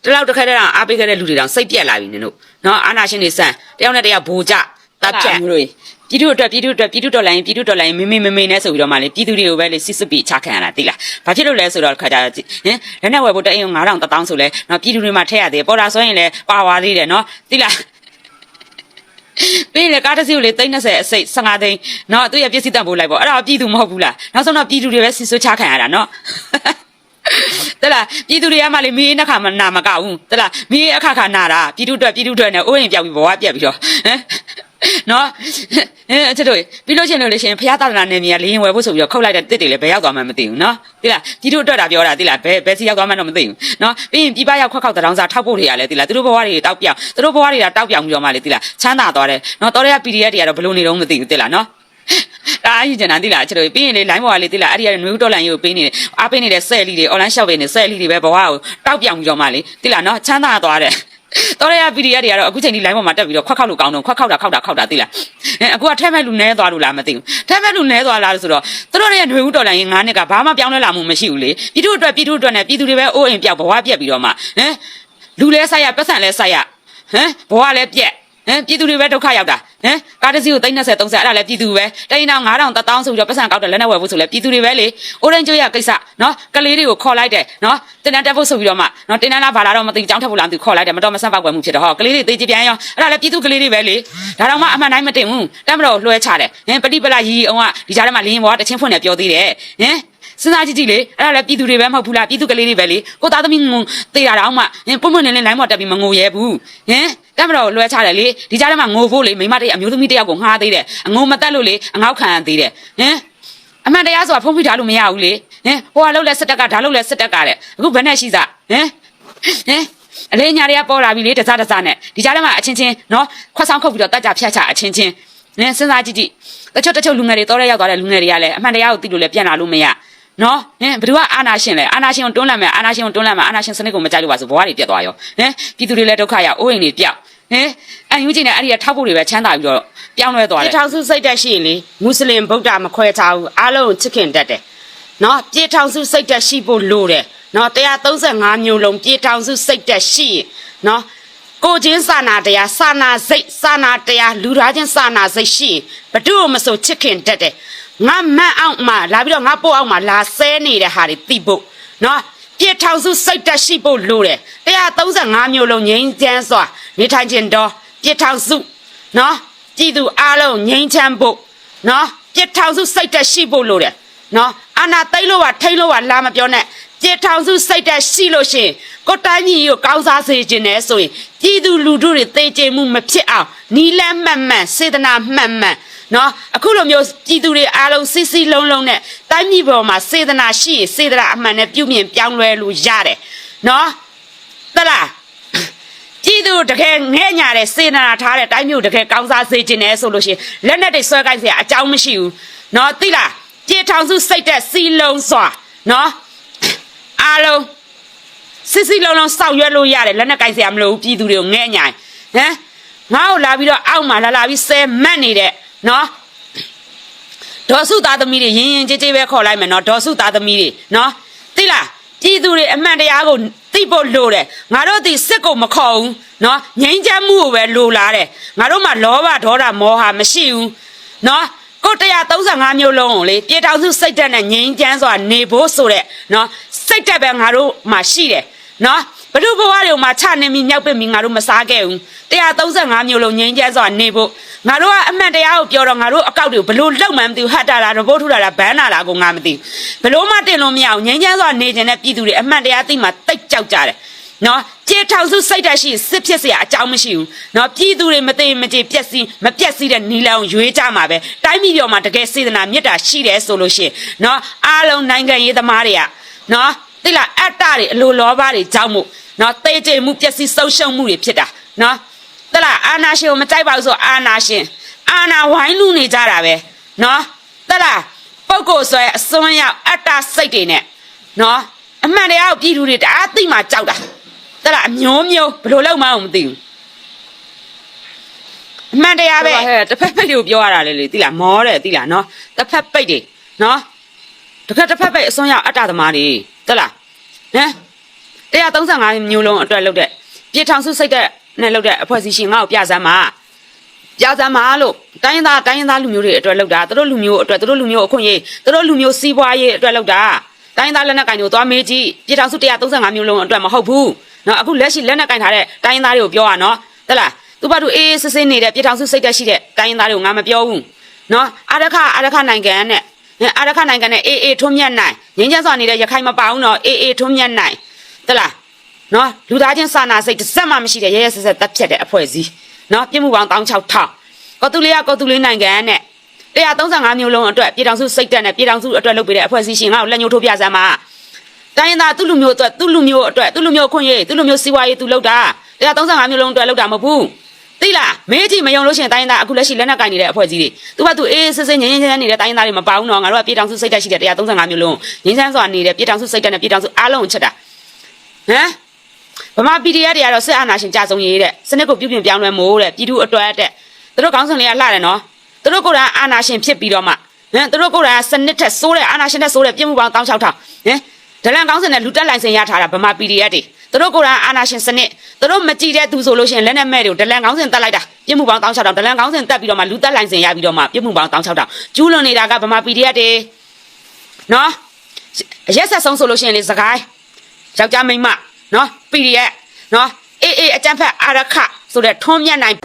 တလောက်တစ်ခါတည်းအားပေးခဲ့တဲ့လူတွေတောင်စိတ်ပြက်လာပြီနင်တို့ နော်အာနာရှင်တွေစံတယောက်နဲ့တယောက်ဘူကြတပ်ဖြတ်မှုတွေပြည်သူအတွက်ပြည်သူအတွက်ပြည်သူတော်လိုင်းပြည်သူတော်လိုင်းမမေမမေနဲ့ဆိုပြီးတော့မှလေပြည်သူတွေကိုပဲလေစစ်စစ်ပြီးချခံရတာသိလားဘာဖြစ်လို့လဲဆိုတော့ခါကြဟင်လက်နဲ့ဝယ်ဖို့တအိမ်9000 1000ဆိုလဲနော်ပြည်သူတွေမှာထည့်ရသေးပေါ်တာဆိုရင်လည်းပါဝါသေးတယ်နော်သိလားပေးလေကားတစ်စီးကိုလေ30အစိတ်15သိန်းနော်သူရပစ္စည်းတန်ဖို့လိုက်ပေါ့အဲ့ဒါပြည်သူမဟုတ်ဘူးလားနောက်ဆုံးတော့ပြည်သူတွေပဲစစ်ဆွချခံရတာနော် တလားပြည်သူတွေကမှလေမီးနှခါမနာမကဘူးတလားမီးအခါခါနာတာပြည်သူအတွက်ပြည်သူအတွက်နဲ့အိုးရင်ပြောက်ပြီးဘဝပြက်ပြီးတော့ဟမ်နော်အဲအဲ့တို့ပြီးလို့ချင်းလို့လေရှင်ဖះသာသနာနယ်မြေကလေရင်ဝယ်ဖို့ဆိုပြီးတော့ခုတ်လိုက်တဲ့တစ်တွေလည်းဘယ်ရောက်သွားမှမသိဘူးနော်တိလားပြည်သူအတွက်တာပြောတာတိလားဘယ်ဘယ်စီရောက်သွားမှတော့မသိဘူးနော်ပြီးရင်ပြည်ပရောက်ခွက်ခောက်တောင်စားထောက်ဖို့တွေကလည်းတိလားသူတို့ဘဝတွေတောက်ပြောင်သူတို့ဘဝတွေကတောက်ပြောင်ပြီးတော့မှလေတိလားချမ်းသာသွားတယ်နော်တော်ရရ PDF တွေကတော့ဘလို့နေတော့မသိဘူးတိလားနော် ဒါအကြီးကျန်တာတိလားကျွန်တော်ပြီးရင်လေ line ပေါ်ကလေတိလားအဲ့ဒီကနွေဦးတော်လန်ကြီးကိုပေးနေတယ်အားပေးနေတဲ့ဆဲလီတွေ online shop တွေနဲ့ဆဲလီတွေပဲဘဝကိုတောက်ပြောင်ပြီးတော့မှလေတိလားနော်ချမ်းသာသွားတယ်တော်ရရ PDF တွေကတော့အခုချိန်ဒီ line ပေါ်မှာတက်ပြီးတော့ခွက်ခောက်လို့ကောင်းတော့ခွက်ခောက်တာခောက်တာခောက်တာသိလားအဲအခုကထဲမဲ့လူနဲသွားလို့လားမသိဘူးထဲမဲ့လူနဲသွားလားဆိုတော့သူတို့ရဲ့ຫນွေဦးတော်လိုင်းရင်9နှစ်ကဘာမှပြောင်းလဲလာမှုမရှိဘူးလေပြည်သူအတွက်ပြည်သူအတွက်နဲ့ပြည်သူတွေပဲအိုးအိမ်ပြောက်ဘဝပြက်ပြီးတော့မှဟမ်လူလဲဆိုင်ရပတ်စံလဲဆိုင်ရဟမ်ဘဝလဲပြက် ဟမ်ပြည်သူတွေပဲဒုက္ခရောက်တာဟမ်ကားတစ်စီးကို30 30အဲ့ဒါလည်းပြည်သူပဲတိုင်းတောင်9000 1000ဆိုပြီးတော့ပတ်စံကောက်တယ်လက်နဲ့ဝယ်ဖို့ဆိုလဲပြည်သူတွေပဲလေအိုရန်ကျိုးရကိစ္စနော်ကလေးတွေကိုခေါ်လိုက်တယ်နော်တင်တန်းတက်ဖို့ဆိုပြီးတော့မှနော်တင်တန်းလားဘာလားတော့မသိကြောင်းထပ်ဖို့လားမသိခေါ်လိုက်တယ်မတော်မဆန့်ပောက်ကွယ်မှုဖြစ်တော့ဟောကလေးတွေသိကြပြန်ရောအဲ့ဒါလည်းပြည်သူကလေးတွေပဲလေဒါတော့မှအမှန်တိုင်းမတင်ဘူးတက်မတော်လွှဲချတယ်ဟင်ပတိပလာရီအောင်ကဒီကြားထဲမှာလင်းဘောကတချင်းဖွင့်နေပြောသေးတယ်ဟင် စဉ်းစားကြည့်ကြည့်လေအဲ့ဒါလည်းပြည်သူတွေပဲမဟုတ်ဘူးလားပြည်သူကလေးတွေပဲလေကိုသားသမီးငုံသေးတာတော့မှဟင်ပုံမှန်နေနေလိုင်းမော်တက်ပြီးမငိုရဲဘူးဟင်တက်မတော်လွှဲချတယ်လေဒီကြားထဲမှာငိုဖို့လေမိမတည်းအမျိုးသမီးတယောက်ကိုငှားသေးတယ်အငိုမတက်လို့လေအငေါက်ခံရသေးတယ်ဟင်အမှန်တရားဆိုတာဖုံးဖိထားလို့မရဘူးလေဟင်ဟိုကလှုပ်လဲစစ်တက်ကဒါလှုပ်လဲစစ်တက်ကတဲ့အခုဘယ်နဲ့ရှိစားဟင်ဟင်အလေးညာတွေကပေါ်လာပြီလေတစားတစားနဲ့ဒီကြားထဲမှာအချင်းချင်းနော်ခွက်ဆောင်ခုတ်ပြီးတော့တက်ကြဖြတ်ချအချင်းချင်းနင်စဉ်းစားကြည့်ကြည့်တချို့တချို့လူငယ်တွေတော်ရဲရောက်သွားတဲ့လူငယ်တွေကလည်းအမှန်တရားကိုသိလို့လည်းပြန်လာလို့မရ နော်ဟင်ဘယ်သူကအာနာရှင်လဲအာနာရှင်ကိုတွန်းလှန်မယ်အာနာရှင်ကိုတွန်းလှန်မယ်အာနာရှင်စနစ်ကိုမကြိုက်လို့ပါဆိုဘဝတွေပြတ်သွားရောဟင်ပြည်သူတွေလည်းဒုက္ခရောက်အိုးအိမ်တွေပြောက်ဟင်အန်ယူဂျီနဲ့အဲ့ဒီကထောက်ဖို့တွေပဲချမ်းသာပြီးတော့ပြောင်းလဲသွားတယ်ပြည်ထောင်စုစိတ်တက်ရှိရင်လေမွတ်စလင်ဗုဒ္ဓမခွဲခြားဘူးအားလုံးကိုချစ်ခင်တတ်တယ်နော်ပြည်ထောင်စုစိတ်တက်ရှိဖို့လိုတယ်နော်135မျိုးလုံးပြည်ထောင်စုစိတ်တက်ရှိရင်နော်ကိုချင်းစာနာတရားစာနာစိတ်စာနာတရားလူသားချင်းစာနာစိတ်ရှိရင်ဘဒုမဆိုချစ်ခင်တတ်တယ် ငါမန့်အောင်မှာလာပြီးတော့ငါပို့အောင်မှာလာဆဲနေတဲ့ဟာတွေသိဖို့နော်ပြည်ထောင်စုစိတ်တက်ရှိဖို့လိုတယ်135မျိုးလုံးငြိမ်းချမ်းစွာနေထိုင်ခြင်းတော့ပြည်ထောင်စုနော်ပြည်သူအားလုံးငြိမ်းချမ်းဖို့နော်ပြစ်ထောင်စုစိတ်တက်ရှိဖို့လိုတယ်နော်အာနာသိမ့်လို့ပါထိမ့်လို့ပါလာမပြောနဲ့ပြစ်ထောင်စုစိတ်တက်ရှိလို့ရှရင်ကိုတိုင်းကြီးကိုကောင်းစားစေခြင်းနဲ့ဆိုရင်ပြည်သူလူထုတွေသိကျင်မှုမဖြစ်အောင်နီလန်းမှန်မှန်စေတနာမှန်မှန် နော်အခုလိုမျိုးပြည်သူတွေအားလုံးစစ်စစ်လုံးလုံးနဲ့တိုင်းပြည်ပေါ်မှာစေတနာရှိရင်စေတနာအမှန်နဲ့ပြုမြင်ပြောင်းလဲလို့ရတယ်နော်သလား ပြည်သူတကယ်ငဲ့ညာတဲ့စေနာထားတဲ့တိုင်းမျိုးတကယ်ကောင်းစားစေခြင်းနဲ့ဆိုလို့ရှိရင်လက်နဲ့တွေဆွဲကိုင်းเสียအကြောင်းမရှိဘူးเนาะသိလားပြေထောင်စုစိတ်တဲ့စီလုံးစွာเนาะအားလုံးစစ်စစ်လုံးလုံးစောက်ရွက်လို့ရတယ်လက်နဲ့ကိုင်းเสียမလို့ဘူးပြည်သူတွေကိုငဲ့ညာဟမ်ငါ့ကိုလာပြီးတော့အောက်မှာလာလာပြီးဆဲမတ်နေတဲ့ နော်ဒေါ်စုသားသမီးတွေရင်ရင်ကြည်ကြည်ပဲခေါ်လိုက်မယ်နော်ဒေါ်စုသားသမီးတွေနော်သိလားပြည်သူတွေအမှန်တရားကိုသိဖို့လိုတယ်ငါတို့ဒီစစ်ကိုမခေါ်ဘူးနော်ငြိမ်းချမ်းမှုကိုပဲလိုလားတယ်ငါတို့မှာလောဘဒေါသမောဟမရှိဘူးနော်ကို135မျိုးလုံးကိုလေပြည်ထောင်စုစိတ်ဓာတ်နဲ့ငြိမ်းချမ်းစွာနေဖို့ဆိုတဲ့နော်စိတ်ဓာတ်ပဲငါတို့မှာရှိတယ်နော် ဘလူဘဝတွေမှာချနေပြီးမြောက်ပစ်ပြီးငါတို့မစားခဲ့ဘူး135မျိုးလုံးငိမ့်ချဲစွာနေဖို့ငါတို့ကအမှန်တရားကိုပြောတော့ငါတို့အကောက်တွေဘလို့လောက်မှန်းမသိဘူးဟတ်တာလားရဘို့ထုတာလားဘန်းတာလားကိုငါမသိဘူးဘလို့မှတင်လို့မရအောင်ငိမ့်ချဲစွာနေခြင်းနဲ့ပြည်သူတွေအမှန်တရားသိမှတိတ်ကြောက်ကြတယ်နော်ကြေထောင်စုစိတ်ဓာတ်ရှိစစ်ဖြစ်စရာအကြောင်းမရှိဘူးနော်ပြည်သူတွေမသိမကြေပြက်စီးမပြက်စီးတဲ့နီလန်ကိုရွေးကြမှာပဲတိုင်းပြည်ပေါ်မှာတကယ်စေတနာမေတ္တာရှိတယ်ဆိုလို့ရှိရင်နော်အားလုံးနိုင်ငံရေးသမားတွေကနော်တိလာအတ္တတွေအလိုလောဘတွေကြောင့်မို့ နော်တေးကြမှုပြက်စီးဆုံးရှုံးမှုတွေဖြစ်တာနော်တလားအာနာရှင်ကိုမကြိုက်ပါဘူးဆိုအာနာရှင်အာနာဝိုင်းလူနေကြတာပဲနော်တလားပုဂ္ဂိုလ်ဆိုရအစွန်းရောက်အတ္တစိတ်တွေနဲ့နော်အမှန်တရားကိုပြည်သူတွေတအားသိမှကြောက်တာတလားအမျိုးမျိုးဘယ်လိုလုပ်မှန်းမသိဘူးအမှန်တရားပဲဟဲ့တစ်ဖက်ပိတ်တွေကိုပြောရတာလေလေသိလားမောတယ်သိလားနော်တစ်ဖက်ပိတ်တွေနော်တစ်ဖက်တစ်ဖက်ပိတ်အစွန်းရောက်အတ္တသမားတွေတလားဟမ် 135မျိုးလုံးအတွက်လုပ်တဲ့ပြေထောင်စုစိတ်တဲ့နဲ့လုပ်တဲ့အဖွဲ့အစည်းရှင်ငါ့ကိုပြစမ်းပါပြစမ်းပါလို့တိုင်းရင်းသားတိုင်းရင်းသားလူမျိုးတွေအတွက်လုပ်တာသူတို့လူမျိုးအတွက်သူတို့လူမျိုးအခွင့်အရေးသူတို့လူမျိုးစီးပွားရေးအတွက်လုပ်တာတိုင်းရင်းသားလက်နက်ကင်တွေကိုသွားမေးကြည့်ပြေထောင်စု135မျိုးလုံးအတွက်မဟုတ်ဘူးနော်အခုလက်ရှိလက်နက်ကင်ထားတဲ့တိုင်းရင်းသားတွေကိုပြောရနော်တလားသူဘာသူအေးအေးဆေးဆေးနေတဲ့ပြေထောင်စုစိတ်သက်ရှိတဲ့တိုင်းရင်းသားတွေကိုငါမပြောဘူးနော်အာရခအာရခနိုင်ငံနဲ့အာရခနိုင်ငံနဲ့အေးအေးထွန်းမြတ်နိုင်ငင်းချမ်းစွာနေတဲ့ရခိုင်မပါဘူးနော်အေးအေးထွန်းမြတ်နိုင် တလားနော်လူသားချင်းစာနာစိတ်တစ်စက်မှမရှိတဲ့ရဲရဲဆက်ဆက်တက်ဖြတ်တဲ့အဖွဲ့အစည်းနော်ပြစ်မှုပေါင်း16000ကော်တူလေးကကော်တူလေးနိုင်ငံနဲ့135မျိုးလုံးအတွက်ပြည်ထောင်စုစိတ်တက်နဲ့ပြည်ထောင်စုအတွက်လုပ်ပေးတဲ့အဖွဲ့အစည်းရှင်ငါ့ကိုလက်ညှိုးထိုးပြစမ်းပါတိုင်းရင်းသားသူ့လူမျိုးအတွက်သူ့လူမျိုးအတွက်သူ့လူမျိုးခွင့်ရေးသူ့လူမျိုးစီးပွားရေးသူလုပ်တာ135မျိုးလုံးအတွက်လုပ်တာမဟုတ်ဘူးသိလားမေးကြည့်မယုံလို့ရှိရင်တိုင်းရင်းသားအခုလက်ရှိလက်နက်ကင်နေတဲ့အဖွဲ့အစည်းတွေသူကသူအေးစစ်စစ်ငင်းငင်းချမ်းနေတဲ့တိုင်းရင်းသားတွေမပါဘူးနော်ငါတို့ကပြည်ထောင်စုစိတ်တက်ရှိတဲ့135မျိုးလုံးငင်းချမ်းစွာနေတဲ့ပြည်ထောင်စုစိတ်တက်နဲ့ပြည်ထောင်စုအားလုံးကိုချက်တာ ဟမ်ဗမာ PDF တွေကတော့စစ်အာဏာရှင်ကြဆုံးရေးတဲ့စနစ်ကိုပြုပြင်ပြောင်းလဲမို့တဲ့ပြည်သူအတွက်တဲ့သူတို့ကောင်းဆောင်လေးကလှတယ်နော်သူတို့ကိုယ်တိုင်အာဏာရှင်ဖြစ်ပြီးတော့မှဟမ်သူတို့ကိုယ်တိုင်စနစ်ထက်စိုးတဲ့အာဏာရှင်ထက်စိုးတဲ့ပြည်မှုပေါင်း16000ဟမ်ဒလန်ကောင်းစင်နဲ့လူတက်လိုင်စင်ရထားတာဗမာ PDF တွေသူတို့ကိုယ်တိုင်အာဏာရှင်စနစ်သူတို့မကြည့်တဲ့သူဆိုလို့ရှိရင်လက်နဲ့မဲ့တွေကိုဒလန်ကောင်းစင်တက်လိုက်တာပြည်မှုပေါင်း16000ဒလန်ကောင်းစင်တက်ပြီးတော့မှလူတက်လိုင်စင်ရပြီးတော့မှပြည်မှုပေါင်း16000ကျူးလွန်နေတာကဗမာ PDF တွေနော်ရက်ဆက်ဆုံးဆိုလို့ရှိရင်လေစကိုင်း ယောက်ျားမိန်းမနော် PDF နော်အေးအေးအကြမ်းဖက်အာရခဆိုတဲ့ထွန်းမြတ်နိုင်